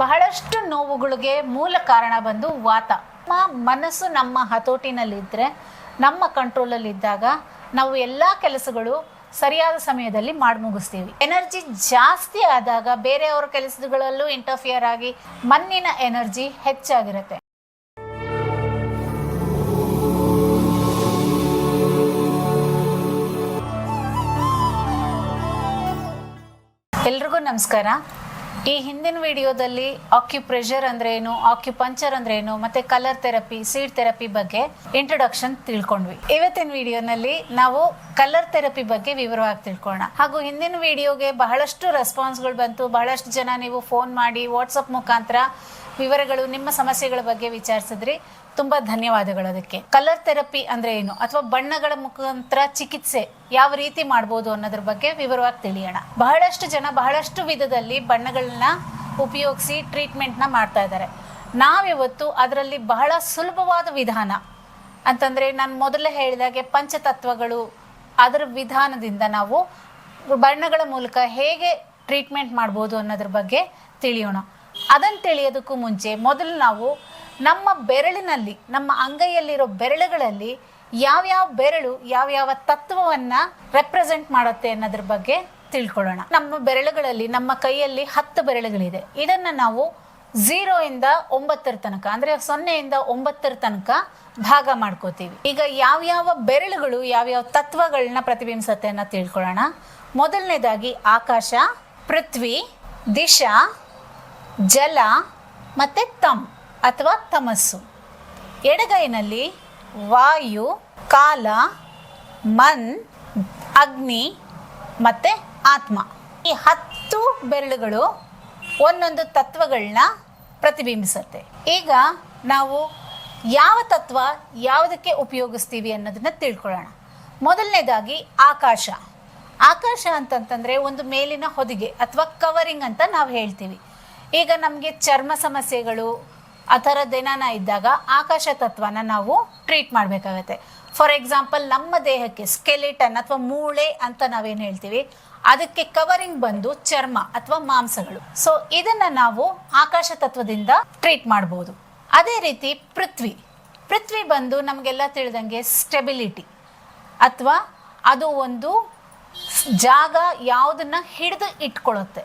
ಬಹಳಷ್ಟು ನೋವುಗಳಿಗೆ ಮೂಲ ಕಾರಣ ಬಂದು ವಾತ. ನಮ್ಮ ಮನಸ್ಸು ನಮ್ಮ ಹತೋಟಿನಲ್ಲಿದ್ದರೆ ನಮ್ಮ ಕಂಟ್ರೋಲಲ್ಲಿದ್ದಾಗ ನಾವು ಎಲ್ಲ ಕೆಲಸಗಳು ಸರಿಯಾದ ಸಮಯದಲ್ಲಿ ಮಾಡಿ ಮುಗಿಸ್ತೀವಿ. ಎನರ್ಜಿ ಜಾಸ್ತಿ ಆದಾಗ ಬೇರೆಯವರ ಕೆಲಸಗಳಲ್ಲೂ ಇಂಟರ್ಫಿಯರ್ ಆಗಿ ಮಣ್ಣಿನ ಎನರ್ಜಿ ಹೆಚ್ಚಾಗಿರುತ್ತೆ. ಎಲ್ರಿಗೂ ನಮಸ್ಕಾರ. ಈ ಹಿಂದಿನ ವಿಡಿಯೋದಲ್ಲಿ ಆಕ್ಯುಪ್ರೆಷರ್ ಅಂದ್ರೆ ಏನು ಆಕ್ಯುಪಂಚರ್ ಅಂದ್ರೆ ಏನು ಮತ್ತೆ ಕಲರ್ ಥೆರಪಿ ಸೀಡ್ ಥೆರಪಿ ಬಗ್ಗೆ ಇಂಟ್ರೊಡಕ್ಷನ್ ತಿಳ್ಕೊಂಡ್ವಿ. ಇವತ್ತಿನ ವಿಡಿಯೋನಲ್ಲಿ ನಾವು ಕಲರ್ ಥೆರಪಿ ಬಗ್ಗೆ ವಿವರವಾಗಿ ತಿಳ್ಕೊಳ್ಳೋಣ ಹಾಗೂ ಹಿಂದಿನ ವಿಡಿಯೋಗೆ ಬಹಳಷ್ಟು ರೆಸ್ಪಾನ್ಸ್ಗಳು ಬಂತು. ಬಹಳಷ್ಟು ಜನ ನೀವು ಫೋನ್ ಮಾಡಿ ವಾಟ್ಸಪ್ ಮುಖಾಂತರ ವಿವರಗಳು, ನಿಮ್ಮ ಸಮಸ್ಯೆಗಳ ಬಗ್ಗೆ ವಿಚಾರಿಸಿದ್ರಿ. ತುಂಬಾ ಧನ್ಯವಾದಗಳು ಅದಕ್ಕೆ. ಕಲರ್ ಥೆರಪಿ ಅಂದ್ರೆ ಏನು? ಅಥವಾ ಬಣ್ಣಗಳ ಮುಖಾಂತರ ಚಿಕಿತ್ಸೆ ಯಾವ ರೀತಿ ಮಾಡಬಹುದು ಅನ್ನೋದ್ರ ಬಗ್ಗೆ ವಿವರವಾಗಿ ತಿಳಿಯೋಣ. ಬಹಳಷ್ಟು ಜನ ಬಹಳಷ್ಟು ವಿಧದಲ್ಲಿ ಬಣ್ಣಗಳನ್ನ ಉಪಯೋಗಿಸಿ ಟ್ರೀಟ್ಮೆಂಟ್ನ ಮಾಡ್ತಾ ಇದ್ದಾರೆ. ನಾವಿವತ್ತು ಅದರಲ್ಲಿ ಬಹಳ ಸುಲಭವಾದ ವಿಧಾನ ಅಂತಂದ್ರೆ ನಾನು ಮೊದಲೇ ಹೇಳಿದಾಗೆ ಪಂಚತತ್ವಗಳು ಅದರ ವಿಧಾನದಿಂದ ನಾವು ಬಣ್ಣಗಳ ಮೂಲಕ ಹೇಗೆ ಟ್ರೀಟ್ಮೆಂಟ್ ಮಾಡ್ಬೋದು ಅನ್ನೋದ್ರ ಬಗ್ಗೆ ತಿಳಿಯೋಣ. ಅದನ್ನು ತಿಳಿಯೋದಕ್ಕೂ ಮುಂಚೆ ಮೊದಲು ನಾವು ನಮ್ಮ ಬೆರಳಿನಲ್ಲಿ, ನಮ್ಮ ಅಂಗೈಯಲ್ಲಿರೋ ಬೆರಳುಗಳಲ್ಲಿ ಯಾವ್ಯಾವ ಬೆರಳು, ಯಾವ್ಯಾವ ತತ್ವವನ್ನ ರೆಪ್ರೆಸೆಂಟ್ ಮಾಡುತ್ತೆ ಅನ್ನೋದ್ರ ಬಗ್ಗೆ ತಿಳ್ಕೊಳ್ಳೋಣ. ನಮ್ಮ ಬೆರಳುಗಳಲ್ಲಿ, ನಮ್ಮ ಕೈಯಲ್ಲಿ ಹತ್ತು ಬೆರಳುಗಳಿದೆ. ಇದನ್ನ ನಾವು ಝೀರೋ ಇಂದ ಒಂಬತ್ತರ ತನಕ, ಅಂದ್ರೆ ಸೊನ್ನೆಯಿಂದ ಒಂಬತ್ತರ ತನಕ ಭಾಗ ಮಾಡ್ಕೋತೀವಿ. ಈಗ ಯಾವ್ಯಾವ ಬೆರಳುಗಳು, ಯಾವ್ಯಾವ ತತ್ವಗಳನ್ನ ಪ್ರತಿಬಿಂಬಿಸುತ್ತೆ ಅನ್ನೋ ತಿಳ್ಕೊಳ್ಳೋಣ. ಮೊದಲನೇದಾಗಿ ಆಕಾಶ, ಪೃಥ್ವಿ, ದಿಶಾ, ಜಲ ಮತ್ತೆ ತಮ್. ಅಥವಾ ತಮಸ್ಸು ಎಡಗೈನಲ್ಲಿ ವಾಯು, ಕಾಲ, ಮನ್, ಅಗ್ನಿ ಮತ್ತೆ ಆತ್ಮ. ಈ ಹತ್ತು ಬೆರಳುಗಳು ಒಂದೊಂದು ತತ್ವಗಳನ್ನ ಪ್ರತಿಬಿಂಬಿಸುತ್ತೆ. ಈಗ ನಾವು ಯಾವ ತತ್ವ ಯಾವುದಕ್ಕೆ ಉಪಯೋಗಿಸ್ತೀವಿ ಅನ್ನೋದನ್ನ ತಿಳ್ಕೊಳ್ಳೋಣ. ಮೊದಲನೇದಾಗಿ ಆಕಾಶ. ಆಕಾಶ ಅಂತಂತಂದರೆ ಒಂದು ಮೇಲಿನ ಹೊದಿಗೆ ಅಥವಾ ಕವರಿಂಗ್ ಅಂತ ನಾವು ಹೇಳ್ತೀವಿ. ಈಗ ನಮಗೆ ಚರ್ಮ ಸಮಸ್ಯೆಗಳು ಆ ಥರದ್ದೇನಾನ ಇದ್ದಾಗ ಆಕಾಶ ತತ್ವನ ನಾವು ಟ್ರೀಟ್ ಮಾಡಬೇಕಾಗತ್ತೆ. ಫಾರ್ ಎಕ್ಸಾಂಪಲ್ ನಮ್ಮ ದೇಹಕ್ಕೆ ಸ್ಕೆಲಿಟನ್ ಅಥವಾ ಮೂಳೆ ಅಂತ ನಾವೇನು ಹೇಳ್ತೀವಿ, ಅದಕ್ಕೆ ಕವರಿಂಗ್ ಬಂದು ಚರ್ಮ ಅಥವಾ ಮಾಂಸಗಳು. ಸೊ ಇದನ್ನ ನಾವು ಆಕಾಶ ತತ್ವದಿಂದ ಟ್ರೀಟ್ ಮಾಡ್ಬೋದು. ಅದೇ ರೀತಿ ಪೃಥ್ವಿ. ಪೃಥ್ವಿ ಬಂದು ನಮಗೆಲ್ಲ ತಿಳಿದಂಗೆ ಸ್ಟೆಬಿಲಿಟಿ ಅಥವಾ ಅದು ಒಂದು ಜಾಗ ಯಾವುದನ್ನ ಹಿಡಿದು ಇಟ್ಕೊಳ್ಳುತ್ತೆ.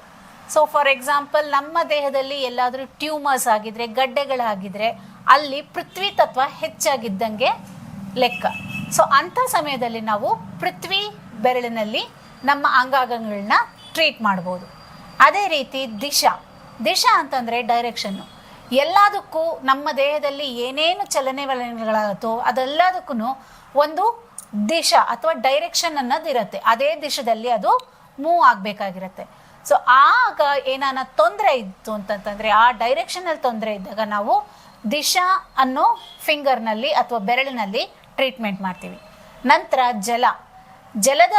ಸೊ ಫಾರ್ ಎಕ್ಸಾಂಪಲ್ ನಮ್ಮ ದೇಹದಲ್ಲಿ ಎಲ್ಲಾದರೂ ಟ್ಯೂಮರ್ಸ್ ಆಗಿದ್ರೆ, ಗಡ್ಡೆಗಳಾಗಿದ್ರೆ, ಅಲ್ಲಿ ಪೃಥ್ವಿ ತತ್ವ ಹೆಚ್ಚಾಗಿದ್ದಂಗೆ ಲೆಕ್ಕ. ಸೊ ಅಂಥ ಸಮಯದಲ್ಲಿ ನಾವು ಪೃಥ್ವಿ ಬೆರಳಿನಲ್ಲಿ ನಮ್ಮ ಅಂಗಾಂಗಗಳನ್ನ ಟ್ರೀಟ್ ಮಾಡ್ಬೋದು. ಅದೇ ರೀತಿ ದಿಶಾ. ದಿಶಾ ಅಂತಂದರೆ ಡೈರೆಕ್ಷನ್ನು ಎಲ್ಲದಕ್ಕೂ ನಮ್ಮ ದೇಹದಲ್ಲಿ ಏನೇನು ಚಲನೆ ವಲನೆಗಳಾಗುತ್ತೋ ಅದೆಲ್ಲದಕ್ಕೂ ಒಂದು ದಿಶಾ ಅಥವಾ ಡೈರೆಕ್ಷನ್ ಅನ್ನೋದಿರುತ್ತೆ. ಅದೇ ದಿಶದಲ್ಲಿ ಅದು ಮೂವ್ ಆಗಬೇಕಾಗಿರುತ್ತೆ. ಸೊ ಆಗ ಏನಾನ ತೊಂದರೆ ಇತ್ತು ಅಂತಂತಂದರೆ, ಆ ಡೈರೆಕ್ಷನಲ್ಲಿ ತೊಂದರೆ ಇದ್ದಾಗ ನಾವು ದಿಶಾ ಅನ್ನೋ ಫಿಂಗರ್ನಲ್ಲಿ ಅಥವಾ ಬೆರಳಿನಲ್ಲಿ ಟ್ರೀಟ್ಮೆಂಟ್ ಮಾಡ್ತೀವಿ. ನಂತರ ಜಲ. ಜಲದ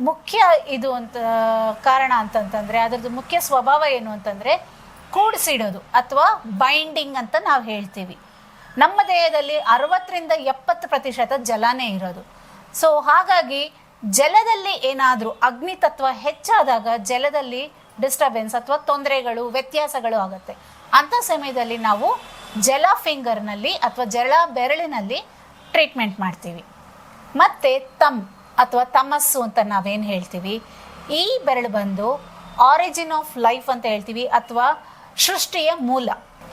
ಮುಖ್ಯ ಇದು ಅಂತ, ಕಾರಣ ಅಂತಂತಂದರೆ, ಅದರದ್ದು ಮುಖ್ಯ ಸ್ವಭಾವ ಏನು ಅಂತಂದರೆ, ಕೂಡಿಸಿಡೋದು ಅಥವಾ ಬೈಂಡಿಂಗ್ ಅಂತ ನಾವು ಹೇಳ್ತೀವಿ. ನಮ್ಮ ದೇಹದಲ್ಲಿ ಅರವತ್ತರಿಂದ ಎಪ್ಪತ್ತು ಪ್ರತಿಶತ ಜಲನೇ ಇರೋದು. ಸೊ ಹಾಗಾಗಿ ಜಲದಲ್ಲಿ ಏನಾದರೂ ಅಗ್ನಿ ತತ್ವ ಹೆಚ್ಚಾದಾಗ ಜಲದಲ್ಲಿ ಡಿಸ್ಟರ್ಬೆನ್ಸ್ ಅಥವಾ ತೊಂದರೆಗಳು, ವ್ಯತ್ಯಾಸಗಳು ಆಗುತ್ತೆ. ಅಂಥ ಸಮಯದಲ್ಲಿ ನಾವು ಜಲ ಫಿಂಗರ್ನಲ್ಲಿ ಅಥವಾ ಜಲ ಬೆರಳಿನಲ್ಲಿ ಟ್ರೀಟ್ಮೆಂಟ್ ಮಾಡ್ತೀವಿ. ಮತ್ತು ತಮ್ ಅಥವಾ ತಮಸ್ಸು ಅಂತ ನಾವೇನು ಹೇಳ್ತೀವಿ? ಈ ಬೆರಳು ಬಂದು ಆರಿಜಿನ್ ಆಫ್ ಲೈಫ್ ಅಂತ ಹೇಳ್ತೀವಿ ಅಥವಾ ಸೃಷ್ಟಿಯ ಮೂಲ.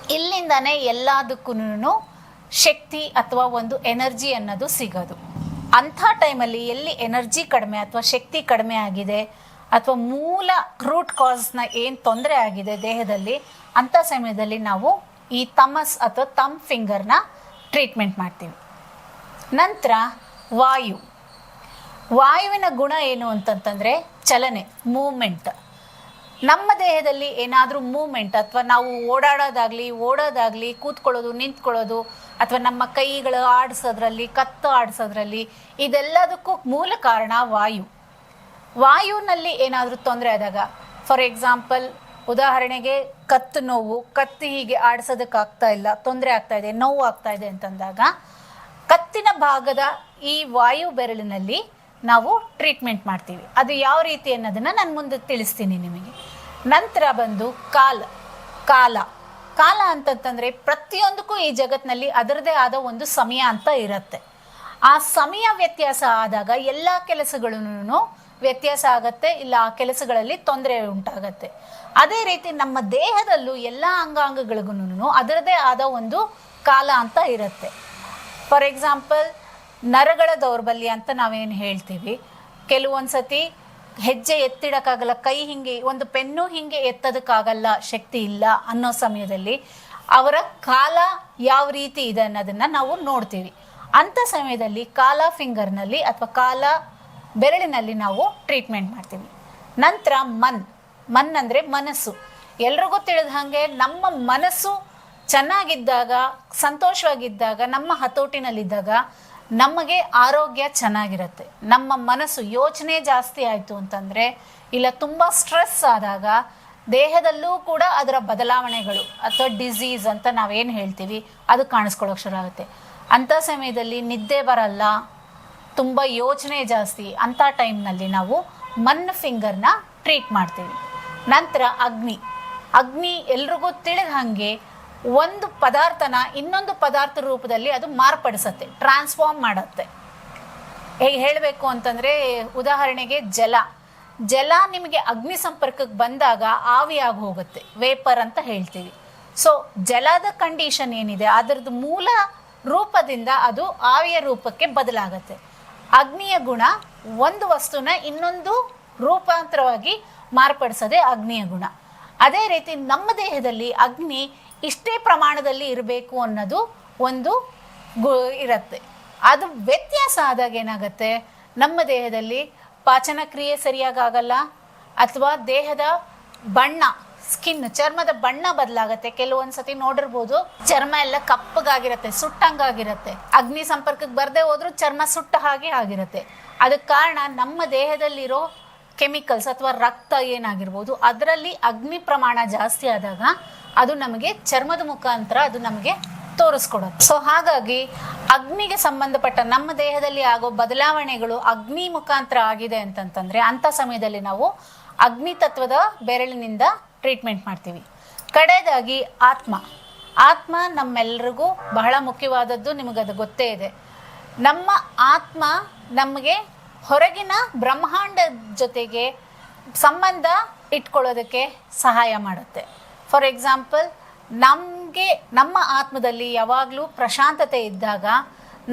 ಇಲ್ಲಿಂದಾನೇ ಎಲ್ಲದಕ್ಕೂ ಶಕ್ತಿ ಅಥವಾ ಒಂದು ಎನರ್ಜಿ ಅನ್ನೋದು ಸಿಗೋದು. ಅಂಥ ಟೈಮಲ್ಲಿ ಎಲ್ಲಿ ಎನರ್ಜಿ ಕಡಿಮೆ ಅಥವಾ ಶಕ್ತಿ ಕಡಿಮೆ ಆಗಿದೆ ಅಥವಾ ಮೂಲ ರೂಟ್ ಕಾಸ್ನ ಏನು ತೊಂದರೆ ಆಗಿದೆ ದೇಹದಲ್ಲಿ, ಅಂಥ ಸಮಯದಲ್ಲಿ ನಾವು ಈ ತಮಸ್ ಅಥವಾ ತಮ್ ಫಿಂಗರ್ನ ಟ್ರೀಟ್ಮೆಂಟ್ ಮಾಡ್ತೀವಿ. ನಂತರ ವಾಯು. ವಾಯುವಿನ ಗುಣ ಏನು ಅಂತಂತಂದರೆ ಚಲನೆ, ಮೂಮೆಂಟ್. ನಮ್ಮ ದೇಹದಲ್ಲಿ ಏನಾದರೂ ಮೂಮೆಂಟ್ ಅಥವಾ ನಾವು ಓಡಾಡೋದಾಗ್ಲಿ, ಓಡೋದಾಗ್ಲಿ, ಕೂತ್ಕೊಳ್ಳೋದು, ನಿಂತ್ಕೊಳ್ಳೋದು ಅಥವಾ ನಮ್ಮ ಕೈಗಳು ಆಡಿಸೋದ್ರಲ್ಲಿ, ಕತ್ತು ಆಡಿಸೋದ್ರಲ್ಲಿ ಇದೆಲ್ಲದಕ್ಕೂ ಮೂಲ ಕಾರಣ ವಾಯು. ವಾಯುನಲ್ಲಿ ಏನಾದರೂ ತೊಂದರೆ ಆದಾಗ ಫಾರ್ ಎಕ್ಸಾಂಪಲ್ ಉದಾಹರಣೆಗೆ ಕತ್ತು ನೋವು, ಕತ್ತು ಹೀಗೆ ಆಡಿಸೋದಕ್ಕಾಗ್ತಾ ಇಲ್ಲ, ತೊಂದರೆ ಆಗ್ತಾ ಇದೆ, ನೋವು ಆಗ್ತಾ ಇದೆ ಅಂತಂದಾಗ, ಕತ್ತಿನ ಭಾಗದ ಈ ವಾಯು ಬೆರಳಿನಲ್ಲಿ ನಾವು ಟ್ರೀಟ್ಮೆಂಟ್ ಮಾಡ್ತೀವಿ. ಅದು ಯಾವ ರೀತಿ ಅನ್ನೋದನ್ನು ನಾನು ಮುಂದೆ ತಿಳಿಸ್ತೀನಿ ನಿಮಗೆ. ನಂತರ ಬಂದು ಕಾಲ. ಕಾಲ. ಕಾಲ ಅಂತಂತಂದ್ರೆ ಪ್ರತಿಯೊಂದಕ್ಕೂ ಈ ಜಗತ್ತಿನಲ್ಲಿ ಅದರದೇ ಆದ ಒಂದು ಸಮಯ ಅಂತ ಇರುತ್ತೆ. ಆ ಸಮಯ ವ್ಯತ್ಯಾಸ ಆದಾಗ ಎಲ್ಲ ಕೆಲಸಗಳನ್ನು ವ್ಯತ್ಯಾಸ ಆಗತ್ತೆ, ಇಲ್ಲ ಆ ಕೆಲಸಗಳಲ್ಲಿ ತೊಂದರೆ ಉಂಟಾಗತ್ತೆ. ಅದೇ ರೀತಿ ನಮ್ಮ ದೇಹದಲ್ಲೂ ಎಲ್ಲ ಅಂಗಾಂಗಗಳಿಗೂ ಅದರದೇ ಆದ ಒಂದು ಕಾಲ ಅಂತ ಇರುತ್ತೆ. ಫಾರ್ ಎಕ್ಸಾಂಪಲ್ ನರಗಳ ದೌರ್ಬಲ್ಯ ಅಂತ ನಾವೇನು ಹೇಳ್ತೀವಿ? ಕೆಲವೊಂದು ಸತಿ ಹೆಜ್ಜೆ ಎತ್ತಿಡಕ್ಕಾಗಲ್ಲ, ಕೈ ಹಿಂಗೆ, ಒಂದು ಪೆನ್ನು ಹಿಂಗೆ ಎತ್ತೋದಕ್ಕಾಗಲ್ಲ ಶಕ್ತಿ ಇಲ್ಲ ಅನ್ನೋ ಸಮಯದಲ್ಲಿ ಅವರ ಕಾಲ ಯಾವ ರೀತಿ ಇದೆ ಅನ್ನೋದನ್ನ ನಾವು ನೋಡ್ತೀವಿ. ಅಂಥ ಸಮಯದಲ್ಲಿ ಕಾಲ ಫಿಂಗರ್ನಲ್ಲಿ ಅಥವಾ ಕಾಲ ಬೆರಳಿನಲ್ಲಿ ನಾವು ಟ್ರೀಟ್ಮೆಂಟ್ ಮಾಡ್ತೀವಿ. ನಂತರ ಮನ್ ಮನ್ ಅಂದರೆ ಮನಸ್ಸು. ಎಲ್ರಿಗೂ ತಿಳಿದ ಹಾಗೆ ನಮ್ಮ ಮನಸ್ಸು ಚೆನ್ನಾಗಿದ್ದಾಗ, ಸಂತೋಷವಾಗಿದ್ದಾಗ, ನಮ್ಮ ಹತೋಟಿನಲ್ಲಿದ್ದಾಗ ನಮಗೆ ಆರೋಗ್ಯ ಚೆನ್ನಾಗಿರುತ್ತೆ. ನಮ್ಮ ಮನಸ್ಸು ಯೋಚನೆ ಜಾಸ್ತಿ ಆಯಿತು ಅಂತಂದರೆ, ಇಲ್ಲ ತುಂಬ ಸ್ಟ್ರೆಸ್ ಆದಾಗ ದೇಹದಲ್ಲೂ ಕೂಡ ಅದರ ಬದಲಾವಣೆಗಳು ಅಥವಾ ಡಿಸೀಸ್ ಅಂತ ನಾವೇನು ಹೇಳ್ತೀವಿ, ಅದು ಕಾಣಿಸ್ಕೊಳ್ಳೋಕೆ ಶುರು ಆಗುತ್ತೆ. ಅಂಥ ಸಮಯದಲ್ಲಿ ನಿದ್ದೆ ಬರಲ್ಲ, ತುಂಬ ಯೋಚನೆ ಜಾಸ್ತಿ ಅಂಥ ಟೈಮ್ನಲ್ಲಿ ನಾವು ಮನ್ ಫಿಂಗರ್ನ ಟ್ರೀಟ್ ಮಾಡ್ತೀವಿ. ನಂತರ ಅಗ್ನಿ. ಅಗ್ನಿ ಎಲ್ರಿಗೂ ತಿಳಿದ ಹಾಗೆ ಒಂದು ಪದಾರ್ಥನ ಇನ್ನೊಂದು ಪದಾರ್ಥ ರೂಪದಲ್ಲಿ ಅದು ಮಾರ್ಪಡಿಸತ್ತೆ ಟ್ರಾನ್ಸ್ಫಾರ್ಮ್ ಮಾಡುತ್ತೆ. ಹೇಗೆ ಹೇಳಬೇಕು ಅಂತಂದರೆ, ಉದಾಹರಣೆಗೆ ಜಲ. ಜಲ ನಿಮಗೆ ಅಗ್ನಿ ಸಂಪರ್ಕಕ್ಕೆ ಬಂದಾಗ ಆವಿಯಾಗಿ ಹೋಗುತ್ತೆ ವೇಪರ್ ಅಂತ ಹೇಳ್ತೀವಿ. ಸೊ ಜಲದ ಕಂಡೀಷನ್ ಏನಿದೆ, ಅದರದ್ದು ಮೂಲ ರೂಪದಿಂದ ಅದು ಆವಿಯ ರೂಪಕ್ಕೆ ಬದಲಾಗತ್ತೆ. ಅಗ್ನಿಯ ಗುಣ ಒಂದು ವಸ್ತುನ ಇನ್ನೊಂದು ರೂಪಾಂತರವಾಗಿ ಮಾರ್ಪಡಿಸೋದೇ ಅಗ್ನಿಯ ಗುಣ. ಅದೇ ರೀತಿ ನಮ್ಮ ದೇಹದಲ್ಲಿ ಅಗ್ನಿ ಇಷ್ಟೇ ಪ್ರಮಾಣದಲ್ಲಿ ಇರಬೇಕು ಅನ್ನೋದು ಒಂದು ಗು ಇರುತ್ತೆ. ಅದು ವ್ಯತ್ಯಾಸ ಆದಾಗ ಏನಾಗುತ್ತೆ? ನಮ್ಮ ದೇಹದಲ್ಲಿ ಪಾಚನ ಕ್ರಿಯೆ ಸರಿಯಾಗಿ ಆಗಲ್ಲ, ಅಥವಾ ದೇಹದ ಬಣ್ಣ ಸ್ಕಿನ್ ಚರ್ಮದ ಬಣ್ಣ ಬದಲಾಗತ್ತೆ. ಕೆಲವೊಂದು ಸತಿ ನೋಡಿರ್ಬೋದು, ಚರ್ಮ ಎಲ್ಲ ಕಪ್ಪಗಾಗಿರತ್ತೆ, ಸುಟ್ಟಂಗಾಗಿರತ್ತೆ. ಅಗ್ನಿ ಸಂಪರ್ಕಕ್ಕೆ ಬರದೆ ಹೋದ್ರೂ ಚರ್ಮ ಸುಟ್ಟ ಹಾಗೆ ಆಗಿರುತ್ತೆ. ಅದಕ್ಕೆ ಕಾರಣ ನಮ್ಮ ದೇಹದಲ್ಲಿರೋ ಕೆಮಿಕಲ್ಸ್ ಅಥವಾ ರಕ್ತ ಏನಾಗಿರ್ಬೋದು, ಅದರಲ್ಲಿ ಅಗ್ನಿ ಪ್ರಮಾಣ ಜಾಸ್ತಿ ಆದಾಗ ಅದು ನಮಗೆ ಚರ್ಮದ ಮುಖಾಂತರ ಅದು ನಮಗೆ ತೋರಿಸ್ಕೊಡುತ್ತೆ ಸೊ ಹಾಗಾಗಿ ಅಗ್ನಿಗೆ ಸಂಬಂಧಪಟ್ಟ ನಮ್ಮ ದೇಹದಲ್ಲಿ ಆಗೋ ಬದಲಾವಣೆಗಳು ಅಗ್ನಿ ಮುಖಾಂತರ ಆಗಿದೆ ಅಂತಂತಂದ್ರೆ ಅಂಥ ಸಮಯದಲ್ಲಿ ನಾವು ಅಗ್ನಿ ತತ್ವದ ಬೆರಳಿನಿಂದ ಟ್ರೀಟ್ಮೆಂಟ್ ಮಾಡ್ತೀವಿ. ಕಡೆಯದಾಗಿ ಆತ್ಮ. ಆತ್ಮ ನಮ್ಮೆಲ್ಲರಿಗೂ ಬಹಳ ಮುಖ್ಯವಾದದ್ದು ನಿಮಗದು ಗೊತ್ತೇ ಇದೆ. ನಮ್ಮ ಆತ್ಮ ನಮಗೆ ಹೊರಗಿನ ಬ್ರಹ್ಮಾಂಡದ ಜೊತೆಗೆ ಸಂಬಂಧ ಇಟ್ಕೊಳ್ಳೋದಕ್ಕೆ ಸಹಾಯ ಮಾಡುತ್ತೆ. ಫಾರ್ ಎಕ್ಸಾಂಪಲ್ ನಮಗೆ, ನಮ್ಮ ಆತ್ಮದಲ್ಲಿ ಯಾವಾಗಲೂ ಪ್ರಶಾಂತತೆ ಇದ್ದಾಗ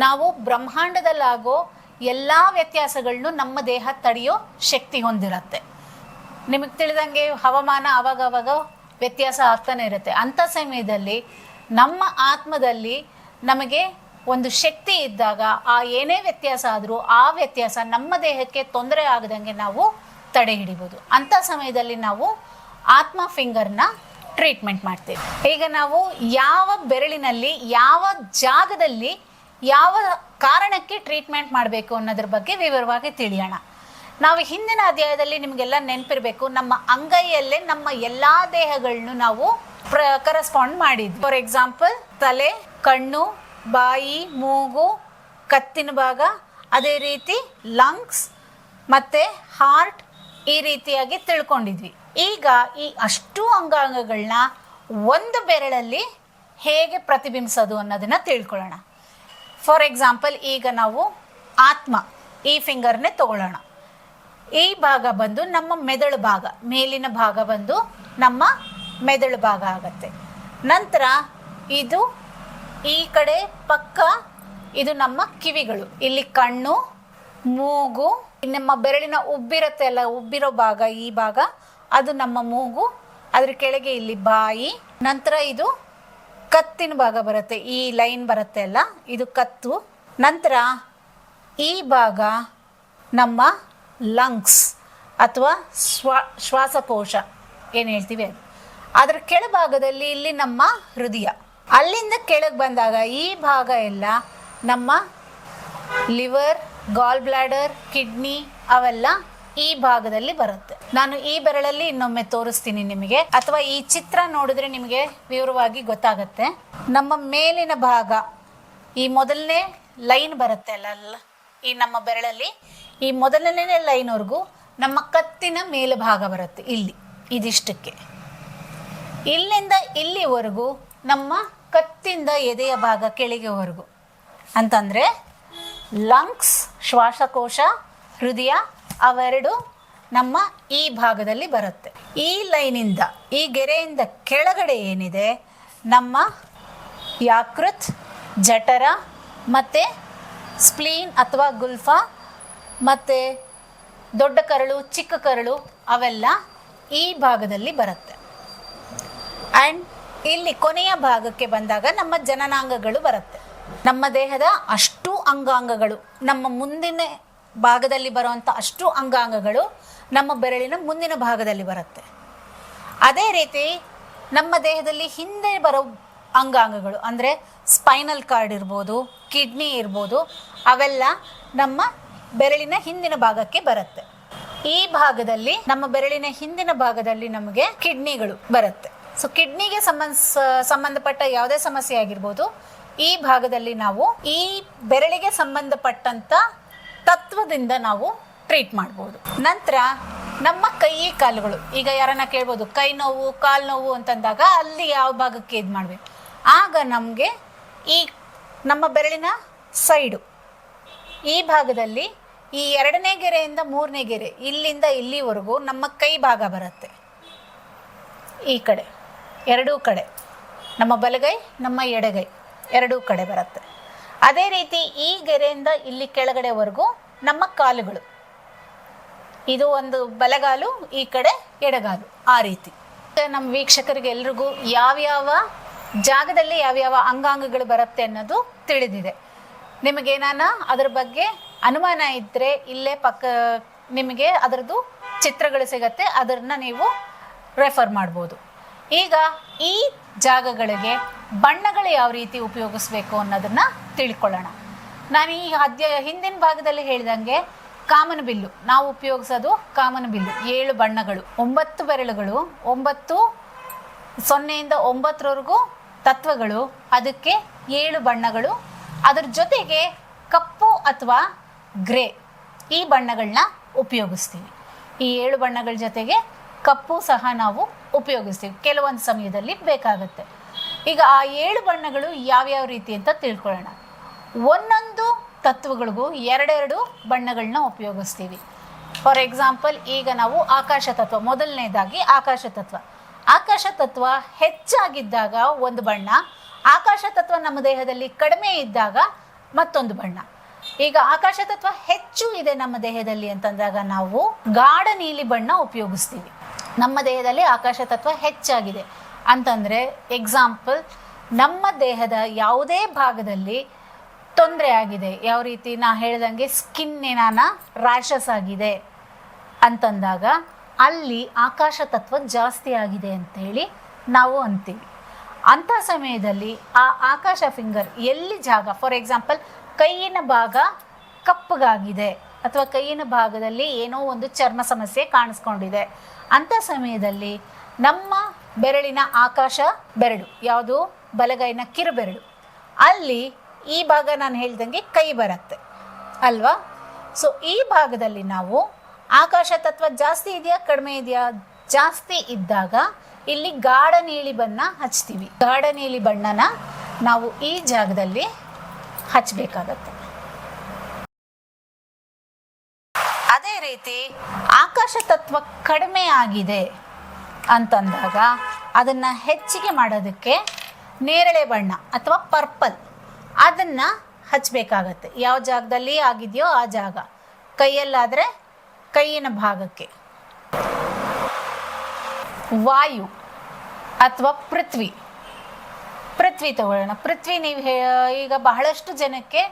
ನಾವು ಬ್ರಹ್ಮಾಂಡದಲ್ಲಾಗೋ ಎಲ್ಲ ವ್ಯತ್ಯಾಸಗಳನ್ನು ನಮ್ಮ ದೇಹ ತಡೆಯೋ ಶಕ್ತಿ ಹೊಂದಿರುತ್ತೆ. ನಿಮಗೆ ತಿಳಿದಂಗೆ ಹವಾಮಾನ ಅವಾಗವಾಗ ವ್ಯತ್ಯಾಸ ಆಗ್ತಾನೆ ಇರುತ್ತೆ. ಅಂಥ ಸಮಯದಲ್ಲಿ ನಮ್ಮ ಆತ್ಮದಲ್ಲಿ ನಮಗೆ ಒಂದು ಶಕ್ತಿ ಇದ್ದಾಗ ಆ ಏನೇ ವ್ಯತ್ಯಾಸ ಆದರೂ ಆ ವ್ಯತ್ಯಾಸ ನಮ್ಮ ದೇಹಕ್ಕೆ ತೊಂದರೆ ಆಗದಂಗೆ ನಾವು ತಡೆ ಹಿಡಿಬೋದು ಅಂಥ ಸಮಯದಲ್ಲಿ ನಾವು ಆತ್ಮ ಫಿಂಗರ್ನ ಟ್ರೀಟ್ಮೆಂಟ್ ಮಾಡ್ತೀವಿ. ಈಗ ನಾವು ಯಾವ ಬೆರಳಿನಲ್ಲಿ, ಯಾವ ಜಾಗದಲ್ಲಿ, ಯಾವ ಕಾರಣಕ್ಕೆ ಟ್ರೀಟ್ಮೆಂಟ್ ಮಾಡಬೇಕು ಅನ್ನೋದ್ರ ಬಗ್ಗೆ ವಿವರವಾಗಿ ತಿಳಿಯೋಣ. ನಾವು ಹಿಂದಿನ ಅಧ್ಯಾಯದಲ್ಲಿ ನಿಮಗೆಲ್ಲ ನೆನಪಿರಬೇಕು, ನಮ್ಮ ಅಂಗೈಯಲ್ಲೇ ನಮ್ಮ ಎಲ್ಲ ದೇಹಗಳನ್ನು ನಾವು ಪ್ರ ಕರೆಸ್ಪಾಂಡ್ ಮಾಡಿದ್ವಿ. ಫಾರ್ ಎಕ್ಸಾಂಪಲ್ ತಲೆ, ಕಣ್ಣು, ಬಾಯಿ, ಮೂಗು, ಕತ್ತಿನ ಭಾಗ, ಅದೇ ರೀತಿ ಲಂಗ್ಸ್ ಮತ್ತು ಹಾರ್ಟ್ ಈ ರೀತಿಯಾಗಿ ತಿಳ್ಕೊಂಡಿದ್ವಿ. ಈಗ ಈ ಅಷ್ಟು ಅಂಗಾಂಗಗಳನ್ನ ಒಂದು ಬೆರಳಲ್ಲಿ ಹೇಗೆ ಪ್ರತಿಬಿಂಬಿಸೋದು ಅನ್ನೋದನ್ನ ತಿಳ್ಕೊಳ್ಳೋಣ. ಫಾರ್ ಎಕ್ಸಾಂಪಲ್ ಈಗ ನಾವು ಆತ್ಮ ಈ ಫಿಂಗರ್ನೇ ತಗೊಳ್ಳೋಣ. ಈ ಭಾಗ ಬಂದು ನಮ್ಮ ಮೆದುಳು ಭಾಗ, ಮೇಲಿನ ಭಾಗ ಬಂದು ನಮ್ಮ ಮೆದುಳು ಭಾಗ ಆಗತ್ತೆ. ನಂತರ ಇದು ಈ ಕಡೆ ಪಕ್ಕ ಇದು ನಮ್ಮ ಕಿವಿಗಳು. ಇಲ್ಲಿ ಕಣ್ಣು, ಮೂಗು ನಮ್ಮ ಬೆರಳಿನ ಉಬ್ಬಿರತ್ತೆ ಅಲ್ಲ, ಉಬ್ಬಿರೋ ಭಾಗ, ಈ ಭಾಗ ಅದು ನಮ್ಮ ಮೂಗು, ಅದ್ರ ಕೆಳಗೆ ಇಲ್ಲಿ ಬಾಯಿ, ನಂತರ ಇದು ಕತ್ತಿನ ಭಾಗ ಬರುತ್ತೆ, ಈ ಲೈನ್ ಬರುತ್ತೆ ಅಲ್ಲ, ಇದು ಕತ್ತು. ನಂತರ ಈ ಭಾಗ ನಮ್ಮ ಲಂಗ್ಸ್ ಅಥವಾ ಶ್ವಾ, ಶ್ವಾಸಕೋಶ, ಏನು ಹೇಳ್ತೀವಿ ಅದು. ಅದರ ಕೆಳಭಾಗದಲ್ಲಿ ಇಲ್ಲಿ ನಮ್ಮ ಹೃದಯ. ಅಲ್ಲಿಂದ ಕೆಳಗೆ ಬಂದಾಗ ಈ ಭಾಗ ಎಲ್ಲ ನಮ್ಮ ಲಿವರ್ ಗಾಲ್ ಬ್ಲಾಡರ್ ಕಿಡ್ನಿ ಅವೆಲ್ಲ ಈ ಭಾಗದಲ್ಲಿ ಬರುತ್ತೆ. ನಾನು ಈ ಬೆರಳಲ್ಲಿ ಇನ್ನೊಮ್ಮೆ ತೋರಿಸ್ತೀನಿ ನಿಮಗೆ. ಅಥವಾ ಈ ಚಿತ್ರ ನೋಡಿದ್ರೆ ನಿಮಗೆ ವಿವರವಾಗಿ ಗೊತ್ತಾಗತ್ತೆ. ನಮ್ಮ ಮೇಲಿನ ಭಾಗ, ಈ ಮೊದಲನೇ ಲೈನ್ ಬರುತ್ತೆ ಅಲ್ಲ ಈ ನಮ್ಮ ಬೆರಳಲ್ಲಿ. ಈ ಮೊದಲನೇ ಲೈನ್ವರೆಗೂ ನಮ್ಮ ಕತ್ತಿನ ಮೇಲ್ಭಾಗ ಬರುತ್ತೆ, ಇಲ್ಲಿ, ಇದಿಷ್ಟಕ್ಕೆ. ಇಲ್ಲಿಂದ ಇಲ್ಲಿವರೆಗೂ ನಮ್ಮ ಕತ್ತಿಂದ ಎದೆಯ ಭಾಗ ಕೆಳಗೆವರೆಗೂ. ಅಂತಂದರೆ ಲಂಗ್ಸ್, ಶ್ವಾಸಕೋಶ, ಹೃದಯ ಅವೆರಡು ನಮ್ಮ ಈ ಭಾಗದಲ್ಲಿ ಬರುತ್ತೆ. ಈ ಲೈನಿಂದ, ಈ ಗೆರೆಯಿಂದ ಕೆಳಗಡೆ ಏನಿದೆ? ನಮ್ಮ ಯಾಕೃತ್, ಜಠರ ಮತ್ತು ಸ್ಪ್ಲೀನ್ ಅಥವಾ ಗುಲ್ಫಾ ಮತ್ತು ದೊಡ್ಡ ಕರಳು, ಚಿಕ್ಕ ಕರಳು ಅವೆಲ್ಲ ಈ ಭಾಗದಲ್ಲಿ ಬರುತ್ತೆ. ಆ್ಯಂಡ್ ಇಲ್ಲಿ ಕೊನೆಯ ಭಾಗಕ್ಕೆ ಬಂದಾಗ ನಮ್ಮ ಜನನಾಂಗಗಳು ಬರುತ್ತೆ. ನಮ್ಮ ದೇಹದ ಅಷ್ಟು ಅಂಗಾಂಗಗಳು, ನಮ್ಮ ಮುಂದಿನ ಭಾಗದಲ್ಲಿ ಬರುವಂಥ ಅಷ್ಟು ಅಂಗಾಂಗಗಳು ನಮ್ಮ ಬೆರಳಿನ ಮುಂದಿನ ಭಾಗದಲ್ಲಿ ಬರುತ್ತೆ. ಅದೇ ರೀತಿ ನಮ್ಮ ದೇಹದಲ್ಲಿ ಹಿಂದೆ ಬರೋ ಅಂಗಾಂಗಗಳು, ಅಂದರೆ ಸ್ಪೈನಲ್ ಕಾರ್ಡ್ ಇರ್ಬೋದು ಕಿಡ್ನಿ ಇರ್ಬೋದು, ಅವೆಲ್ಲ ನಮ್ಮ ಬೆರಳಿನ ಹಿಂದಿನ ಭಾಗಕ್ಕೆ ಬರುತ್ತೆ. ಈ ಭಾಗದಲ್ಲಿ ನಮ್ಮ ಬೆರಳಿನ ಹಿಂದಿನ ಭಾಗದಲ್ಲಿ ನಮಗೆ ಕಿಡ್ನಿಗಳು ಬರುತ್ತೆ. ಸೊ ಕಿಡ್ನಿಗೆ ಸಂಬಂಧ, ಸಂಬಂಧಪಟ್ಟ ಯಾವುದೇ ಸಮಸ್ಯೆ ಆಗಿರ್ಬೋದು, ಈ ಭಾಗದಲ್ಲಿ ನಾವು ಈ ಬೆರಳಿಗೆ ಸಂಬಂಧಪಟ್ಟಂತ ತತ್ವದಿಂದ ನಾವು ಟ್ರೀಟ್ ಮಾಡ್ಬೋದು. ನಂತರ ನಮ್ಮ ಕೈ ಕಾಲುಗಳು, ಈಗ ಯಾರನ್ನ ಕೇಳ್ಬೋದು, ಕೈ ನೋವು, ಕಾಲು ನೋವು ಅಂತಂದಾಗ ಅಲ್ಲಿ ಯಾವ ಭಾಗಕ್ಕೆ ಇದು ಮಾಡಬೇಕು? ಆಗ ನಮಗೆ ಈ ನಮ್ಮ ಬೆರಳಿನ ಸೈಡು ಈ ಭಾಗದಲ್ಲಿ ಈ ಎರಡನೇ ಗೆರೆಯಿಂದ ಮೂರನೇ ಗೆರೆ, ಇಲ್ಲಿಂದ ಇಲ್ಲಿವರೆಗೂ ನಮ್ಮ ಕೈ ಭಾಗ ಬರುತ್ತೆ. ಈ ಕಡೆ, ಎರಡೂ ಕಡೆ, ನಮ್ಮ ಬಲಗೈ, ನಮ್ಮ ಎಡಗೈ, ಎರಡೂ ಕಡೆ ಬರುತ್ತೆ. ಅದೇ ರೀತಿ ಈ ಗೆರೆಯಿಂದ ಇಲ್ಲಿ ಕೆಳಗಡೆವರೆಗೂ ನಮ್ಮ ಕಾಲುಗಳು. ಇದು ಒಂದು ಬಲಗಾಲು, ಈ ಕಡೆ ಎಡಗಾಲು, ಆ ರೀತಿ. ನಮ್ಮ ವೀಕ್ಷಕರಿಗೆ ಎಲ್ರಿಗೂ ಯಾವ್ಯಾವ ಜಾಗದಲ್ಲಿ ಯಾವ್ಯಾವ ಅಂಗಾಂಗಗಳು ಬರುತ್ತೆ ಅನ್ನೋದು ತಿಳಿದಿದೆ. ನಿಮಗೇನಾನ ಅದ್ರ ಬಗ್ಗೆ ಅನುಮಾನ ಇದ್ದರೆ ಇಲ್ಲೇ ಪಕ್ಕ ನಿಮಗೆ ಅದರದ್ದು ಚಿತ್ರಗಳು ಸಿಗತ್ತೆ, ಅದನ್ನ ನೀವು ರೆಫರ್ ಮಾಡ್ಬೋದು. ಈಗ ಈ ಜಾಗಗಳಿಗೆ ಬಣ್ಣಗಳು ಯಾವ ರೀತಿ ಉಪಯೋಗಿಸ್ಬೇಕು ಅನ್ನೋದನ್ನ ತಿಳ್ಕೊಳ್ಳೋಣ. ನಾನು ಈ ಅಧ್ಯ ಹಿಂದಿನ ಭಾಗದಲ್ಲಿ ಹೇಳಿದಂಗೆ ಕಾಮನ್ ಬಿಲ್ಲು. ನಾವು ಉಪಯೋಗಿಸೋದು ಕಾಮನ್ ಬಿಲ್ಲು. ಏಳು ಬಣ್ಣಗಳು, ಒಂಬತ್ತು ಬೆರಳುಗಳು, ಒಂಬತ್ತು ಸೊನ್ನೆಯಿಂದ ಒಂಬತ್ತರವರೆಗೂ ತತ್ವಗಳು, ಅದಕ್ಕೆ ಏಳು ಬಣ್ಣಗಳು. ಅದರ ಜೊತೆಗೆ ಕಪ್ಪು ಅಥವಾ ಗ್ರೇ ಈ ಬಣ್ಣಗಳನ್ನ ಉಪಯೋಗಿಸ್ತೀವಿ. ಈ ಏಳು ಬಣ್ಣಗಳ ಜೊತೆಗೆ ಕಪ್ಪು ಸಹ ನಾವು ಉಪಯೋಗಿಸ್ತೀವಿ. ಕೆಲವೊಂದು ಸಮಯದಲ್ಲಿ ಬೇಕಾಗುತ್ತೆ. ಈಗ ಆ ಏಳು ಬಣ್ಣಗಳು ಯಾವ್ಯಾವ ರೀತಿ ಅಂತ ತಿಳ್ಕೊಳ್ಳೋಣ. ಒಂದೊಂದು ತತ್ವಗಳಿಗೂ ಎರಡೆರಡು ಬಣ್ಣಗಳನ್ನ ಉಪಯೋಗಿಸ್ತೀವಿ. ಫಾರ್ ಎಕ್ಸಾಂಪಲ್ ಈಗ ನಾವು ಆಕಾಶ ತತ್ವ, ಮೊದಲನೇದಾಗಿ ಆಕಾಶ ತತ್ವ. ಆಕಾಶ ತತ್ವ ಹೆಚ್ಚಾಗಿದ್ದಾಗ ಒಂದು ಬಣ್ಣ, ಆಕಾಶ ತತ್ವ ನಮ್ಮ ದೇಹದಲ್ಲಿ ಕಡಿಮೆ ಇದ್ದಾಗ ಮತ್ತೊಂದು ಬಣ್ಣ. ಈಗ ಆಕಾಶ ತತ್ವ ಹೆಚ್ಚು ಇದೆ ನಮ್ಮ ದೇಹದಲ್ಲಿ ಅಂತಂದಾಗ ನಾವು ಗಾಢ ನೀಲಿ ಬಣ್ಣ ಉಪಯೋಗಿಸ್ತೀವಿ. ನಮ್ಮ ದೇಹದಲ್ಲಿ ಆಕಾಶ ತತ್ವ ಹೆಚ್ಚಾಗಿದೆ. ಅಂತಂದರೆ ಎಕ್ಸಾಂಪಲ್ ನಮ್ಮ ದೇಹದ ಯಾವುದೇ ಭಾಗದಲ್ಲಿ ತೊಂದರೆ ಆಗಿದೆ. ಯಾವ ರೀತಿ ನಾ ಹೇಳ್ದಂಗೆ ಸ್ಕಿನ್ ಏನಾನ ರ್ಯಾಷಸ್ ಆಗಿದೆ ಅಂತಂದಾಗ ಅಲ್ಲಿ ಆಕಾಶ ತತ್ವ ಜಾಸ್ತಿ ಆಗಿದೆ ಅಂತೇಳಿ ನಾವು ಅಂತೀವಿ. ಅಂಥ ಸಮಯದಲ್ಲಿ ಆ ಆಕಾಶ ಫಿಂಗರ್ ಎಲ್ಲಿ ಜಾಗ ಫಾರ್ ಎಕ್ಸಾಂಪಲ್ ಕೈಯಿನ ಭಾಗ ಕಪ್ಪಗಾಗಿದೆ ಅಥವಾ ಕೈಯಿನ ಭಾಗದಲ್ಲಿ ಏನೋ ಒಂದು ಚರ್ಮ ಸಮಸ್ಯೆ ಕಾಣಿಸ್ಕೊಂಡಿದೆ. ಅಂಥ ಸಮಯದಲ್ಲಿ ನಮ್ಮ ಬೆರಳಿನ ಆಕಾಶ ಬೆರಳು, ಯಾವುದು? ಬಲಗೈನ ಕಿರುಬೆರಳು. ಅಲ್ಲಿ ಈ ಭಾಗ ನಾನು ಹೇಳ್ದಂಗೆ ಕೈ ಬರುತ್ತೆ. ಅಲ್ವಾ? ಸೊ ಈ ಭಾಗದಲ್ಲಿ ನಾವು ಆಕಾಶ ತತ್ವ ಜಾಸ್ತಿ ಇದೆಯಾ, ಕಡಿಮೆ ಇದೆಯಾ? ಜಾಸ್ತಿ ಇದ್ದಾಗ ಇಲ್ಲಿ ಗಾಢ ನೀಲಿ ಬಣ್ಣ ಹಚ್ತೀವಿ. ಗಾಢ ನೀಲಿ ಬಣ್ಣನ ನಾವು ಈ ಜಾಗದಲ್ಲಿ ಹಚ್ಚಬೇಕಾಗತ್ತೆ ಅದೇ ರೀತಿ ಆಕಾಶ ತತ್ವ ಕಡಿಮೆ ಆಗಿದೆ ಅಂತಂದಾಗ ಅದನ್ನು ಹೆಚ್ಚಿಗೆ ಮಾಡೋದಕ್ಕೆ ನೇರಳೆ ಬಣ್ಣ ಅಥವಾ ಪರ್ಪಲ್ ಅದನ್ನು ಹಚ್ಚಬೇಕಾಗತ್ತೆ ಯಾವ ಜಾಗದಲ್ಲಿ ಆಗಿದೆಯೋ ಆ ಜಾಗ. ಕೈಯಲ್ಲಾದರೆ ಕೈಯಿನ ಭಾಗಕ್ಕೆ. ವಾಯು ಅಥವಾ ಪೃಥ್ವಿ. ಪೃಥ್ವಿ ತಗೊಳ್ಳೋಣ. ಪೃಥ್ವಿ ನೀವು ಈಗ ಬಹಳಷ್ಟು ಜನಕ್ಕೆ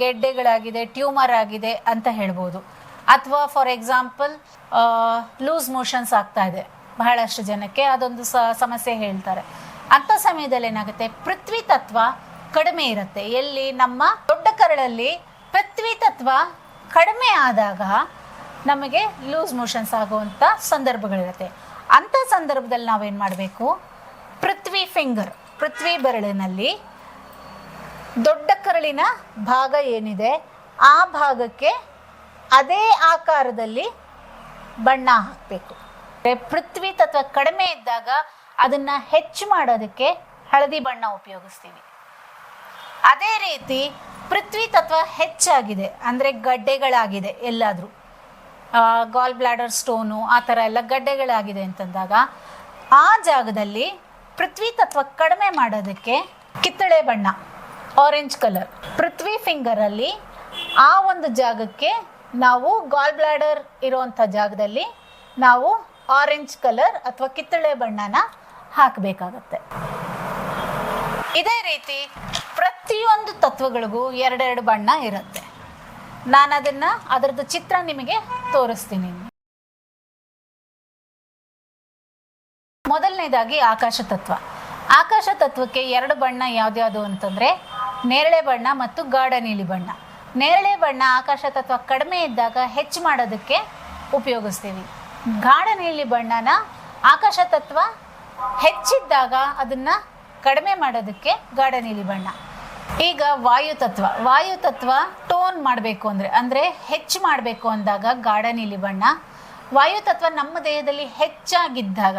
ಗೆಡ್ಡೆಗಳಾಗಿದೆ, ಟ್ಯೂಮರ್ ಆಗಿದೆ ಅಂತ ಹೇಳ್ಬೋದು. ಅಥವಾ ಫಾರ್ ಎಕ್ಸಾಂಪಲ್ ಲೂಸ್ ಮೋಷನ್ಸ್ ಆಗ್ತಾ ಇದೆ ಬಹಳಷ್ಟು ಜನಕ್ಕೆ. ಅದೊಂದು ಸಮಸ್ಯೆ ಹೇಳ್ತಾರೆ. ಅಂಥ ಸಮಯದಲ್ಲಿ ಏನಾಗುತ್ತೆ? ಪೃಥ್ವಿ ತತ್ವ ಕಡಿಮೆ ಇರುತ್ತೆ. ಎಲ್ಲಿ? ನಮ್ಮ ದೊಡ್ಡ ಕರಳಲ್ಲಿ ಪೃಥ್ವಿ ತತ್ವ ಕಡಿಮೆ ಆದಾಗ ನಮಗೆ ಲೂಸ್ ಮೋಷನ್ಸ್ ಆಗುವಂಥ ಸಂದರ್ಭಗಳಿರುತ್ತೆ. ಅಂಥ ಸಂದರ್ಭದಲ್ಲಿ ನಾವೇನು ಮಾಡಬೇಕು? ಪೃಥ್ವಿ ಫಿಂಗರ್ ಪೃಥ್ವಿ ಬೆರಳಿನಲ್ಲಿ ದೊಡ್ಡ ಕರಳಿನ ಭಾಗ ಏನಿದೆ? ಆ ಭಾಗಕ್ಕೆ ಅದೇ ಆಕಾರದಲ್ಲಿ ಬಣ್ಣ ಹಾಕಬೇಕು. ಪೃಥ್ವಿ ತತ್ವ ಕಡಿಮೆ ಇದ್ದಾಗ ಅದನ್ನು ಹೆಚ್ಚು ಮಾಡೋದಕ್ಕೆ ಹಳದಿ ಬಣ್ಣ ಉಪಯೋಗಿಸ್ತೀವಿ. ಅದೇ ರೀತಿ ಪೃಥ್ವಿ ತತ್ವ ಹೆಚ್ಚಾಗಿದೆ, ಅಂದರೆ ಗಡ್ಡೆಗಳಾಗಿದೆ ಎಲ್ಲಾದರೂ. ಗಾಲ್ ಬ್ಲಾಡರ್ ಸ್ಟೋನು ಆ ಥರ ಎಲ್ಲ ಗಡ್ಡೆಗಳಾಗಿದೆ ಅಂತಂದಾಗ ಆ ಜಾಗದಲ್ಲಿ ಪೃಥ್ವಿ ತತ್ವ ಕಡಿಮೆ ಮಾಡೋದಕ್ಕೆ ಕಿತ್ತಳೆ ಬಣ್ಣ ಆರೆಂಜ್ ಕಲರ್ ಪೃಥ್ವಿ ಫಿಂಗರಲ್ಲಿ ಆ ಒಂದು ಜಾಗಕ್ಕೆ ನಾವು ಗಾಲ್ ಬ್ಲಾಡರ್ ಇರುವಂಥ ಜಾಗದಲ್ಲಿ ನಾವು ಆರೆಂಜ್ ಕಲರ್ ಅಥವಾ ಕಿತ್ತಳೆ ಬಣ್ಣನ ಹಾಕಬೇಕಾಗತ್ತೆ. ಇದೇ ರೀತಿ ಪ್ರತಿಯೊಂದು ತತ್ವಗಳಿಗೂ ಎರಡೆರಡು ಬಣ್ಣ ಇರುತ್ತೆ. ನಾನು ಅದನ್ನ ಅದರದ್ದು ಚಿತ್ರ ನಿಮಗೆ ತೋರಿಸ್ತೀನಿ. ಮೊದಲನೇದಾಗಿ ಆಕಾಶ ತತ್ವ. ಆಕಾಶ ತತ್ವಕ್ಕೆ ಎರಡು ಬಣ್ಣ ಯಾವ್ದ್ಯಾವುದು ಅಂತಂದ್ರೆ ನೇರಳೆ ಬಣ್ಣ ಮತ್ತು ಗಾಢ ನೀಲಿ ಬಣ್ಣ. ನೇರಳೆ ಬಣ್ಣ ಆಕಾಶ ತತ್ವ ಕಡಿಮೆ ಇದ್ದಾಗ ಹೆಚ್ಚು ಮಾಡೋದಕ್ಕೆ ಉಪಯೋಗಿಸ್ತೀವಿ. ಗಾಢ ನೀಲಿ ಬಣ್ಣನ ಆಕಾಶ ತತ್ವ ಹೆಚ್ಚಿದ್ದಾಗ ಅದನ್ನ ಕಡಿಮೆ ಮಾಡೋದಕ್ಕೆ ಗಾಢ ನೀಲಿ ಬಣ್ಣ. ಈಗ ವಾಯು ತತ್ವ. ವಾಯು ತತ್ವ ಟೋನ್ ಮಾಡಬೇಕು ಅಂದರೆ ಅಂದರೆ ಹೆಚ್ಚು ಮಾಡಬೇಕು ಅಂದಾಗ ಗಾಢ ನೀಲಿ ಬಣ್ಣ. ವಾಯು ತತ್ವ ನಮ್ಮ ದೇಹದಲ್ಲಿ ಹೆಚ್ಚಾಗಿದ್ದಾಗ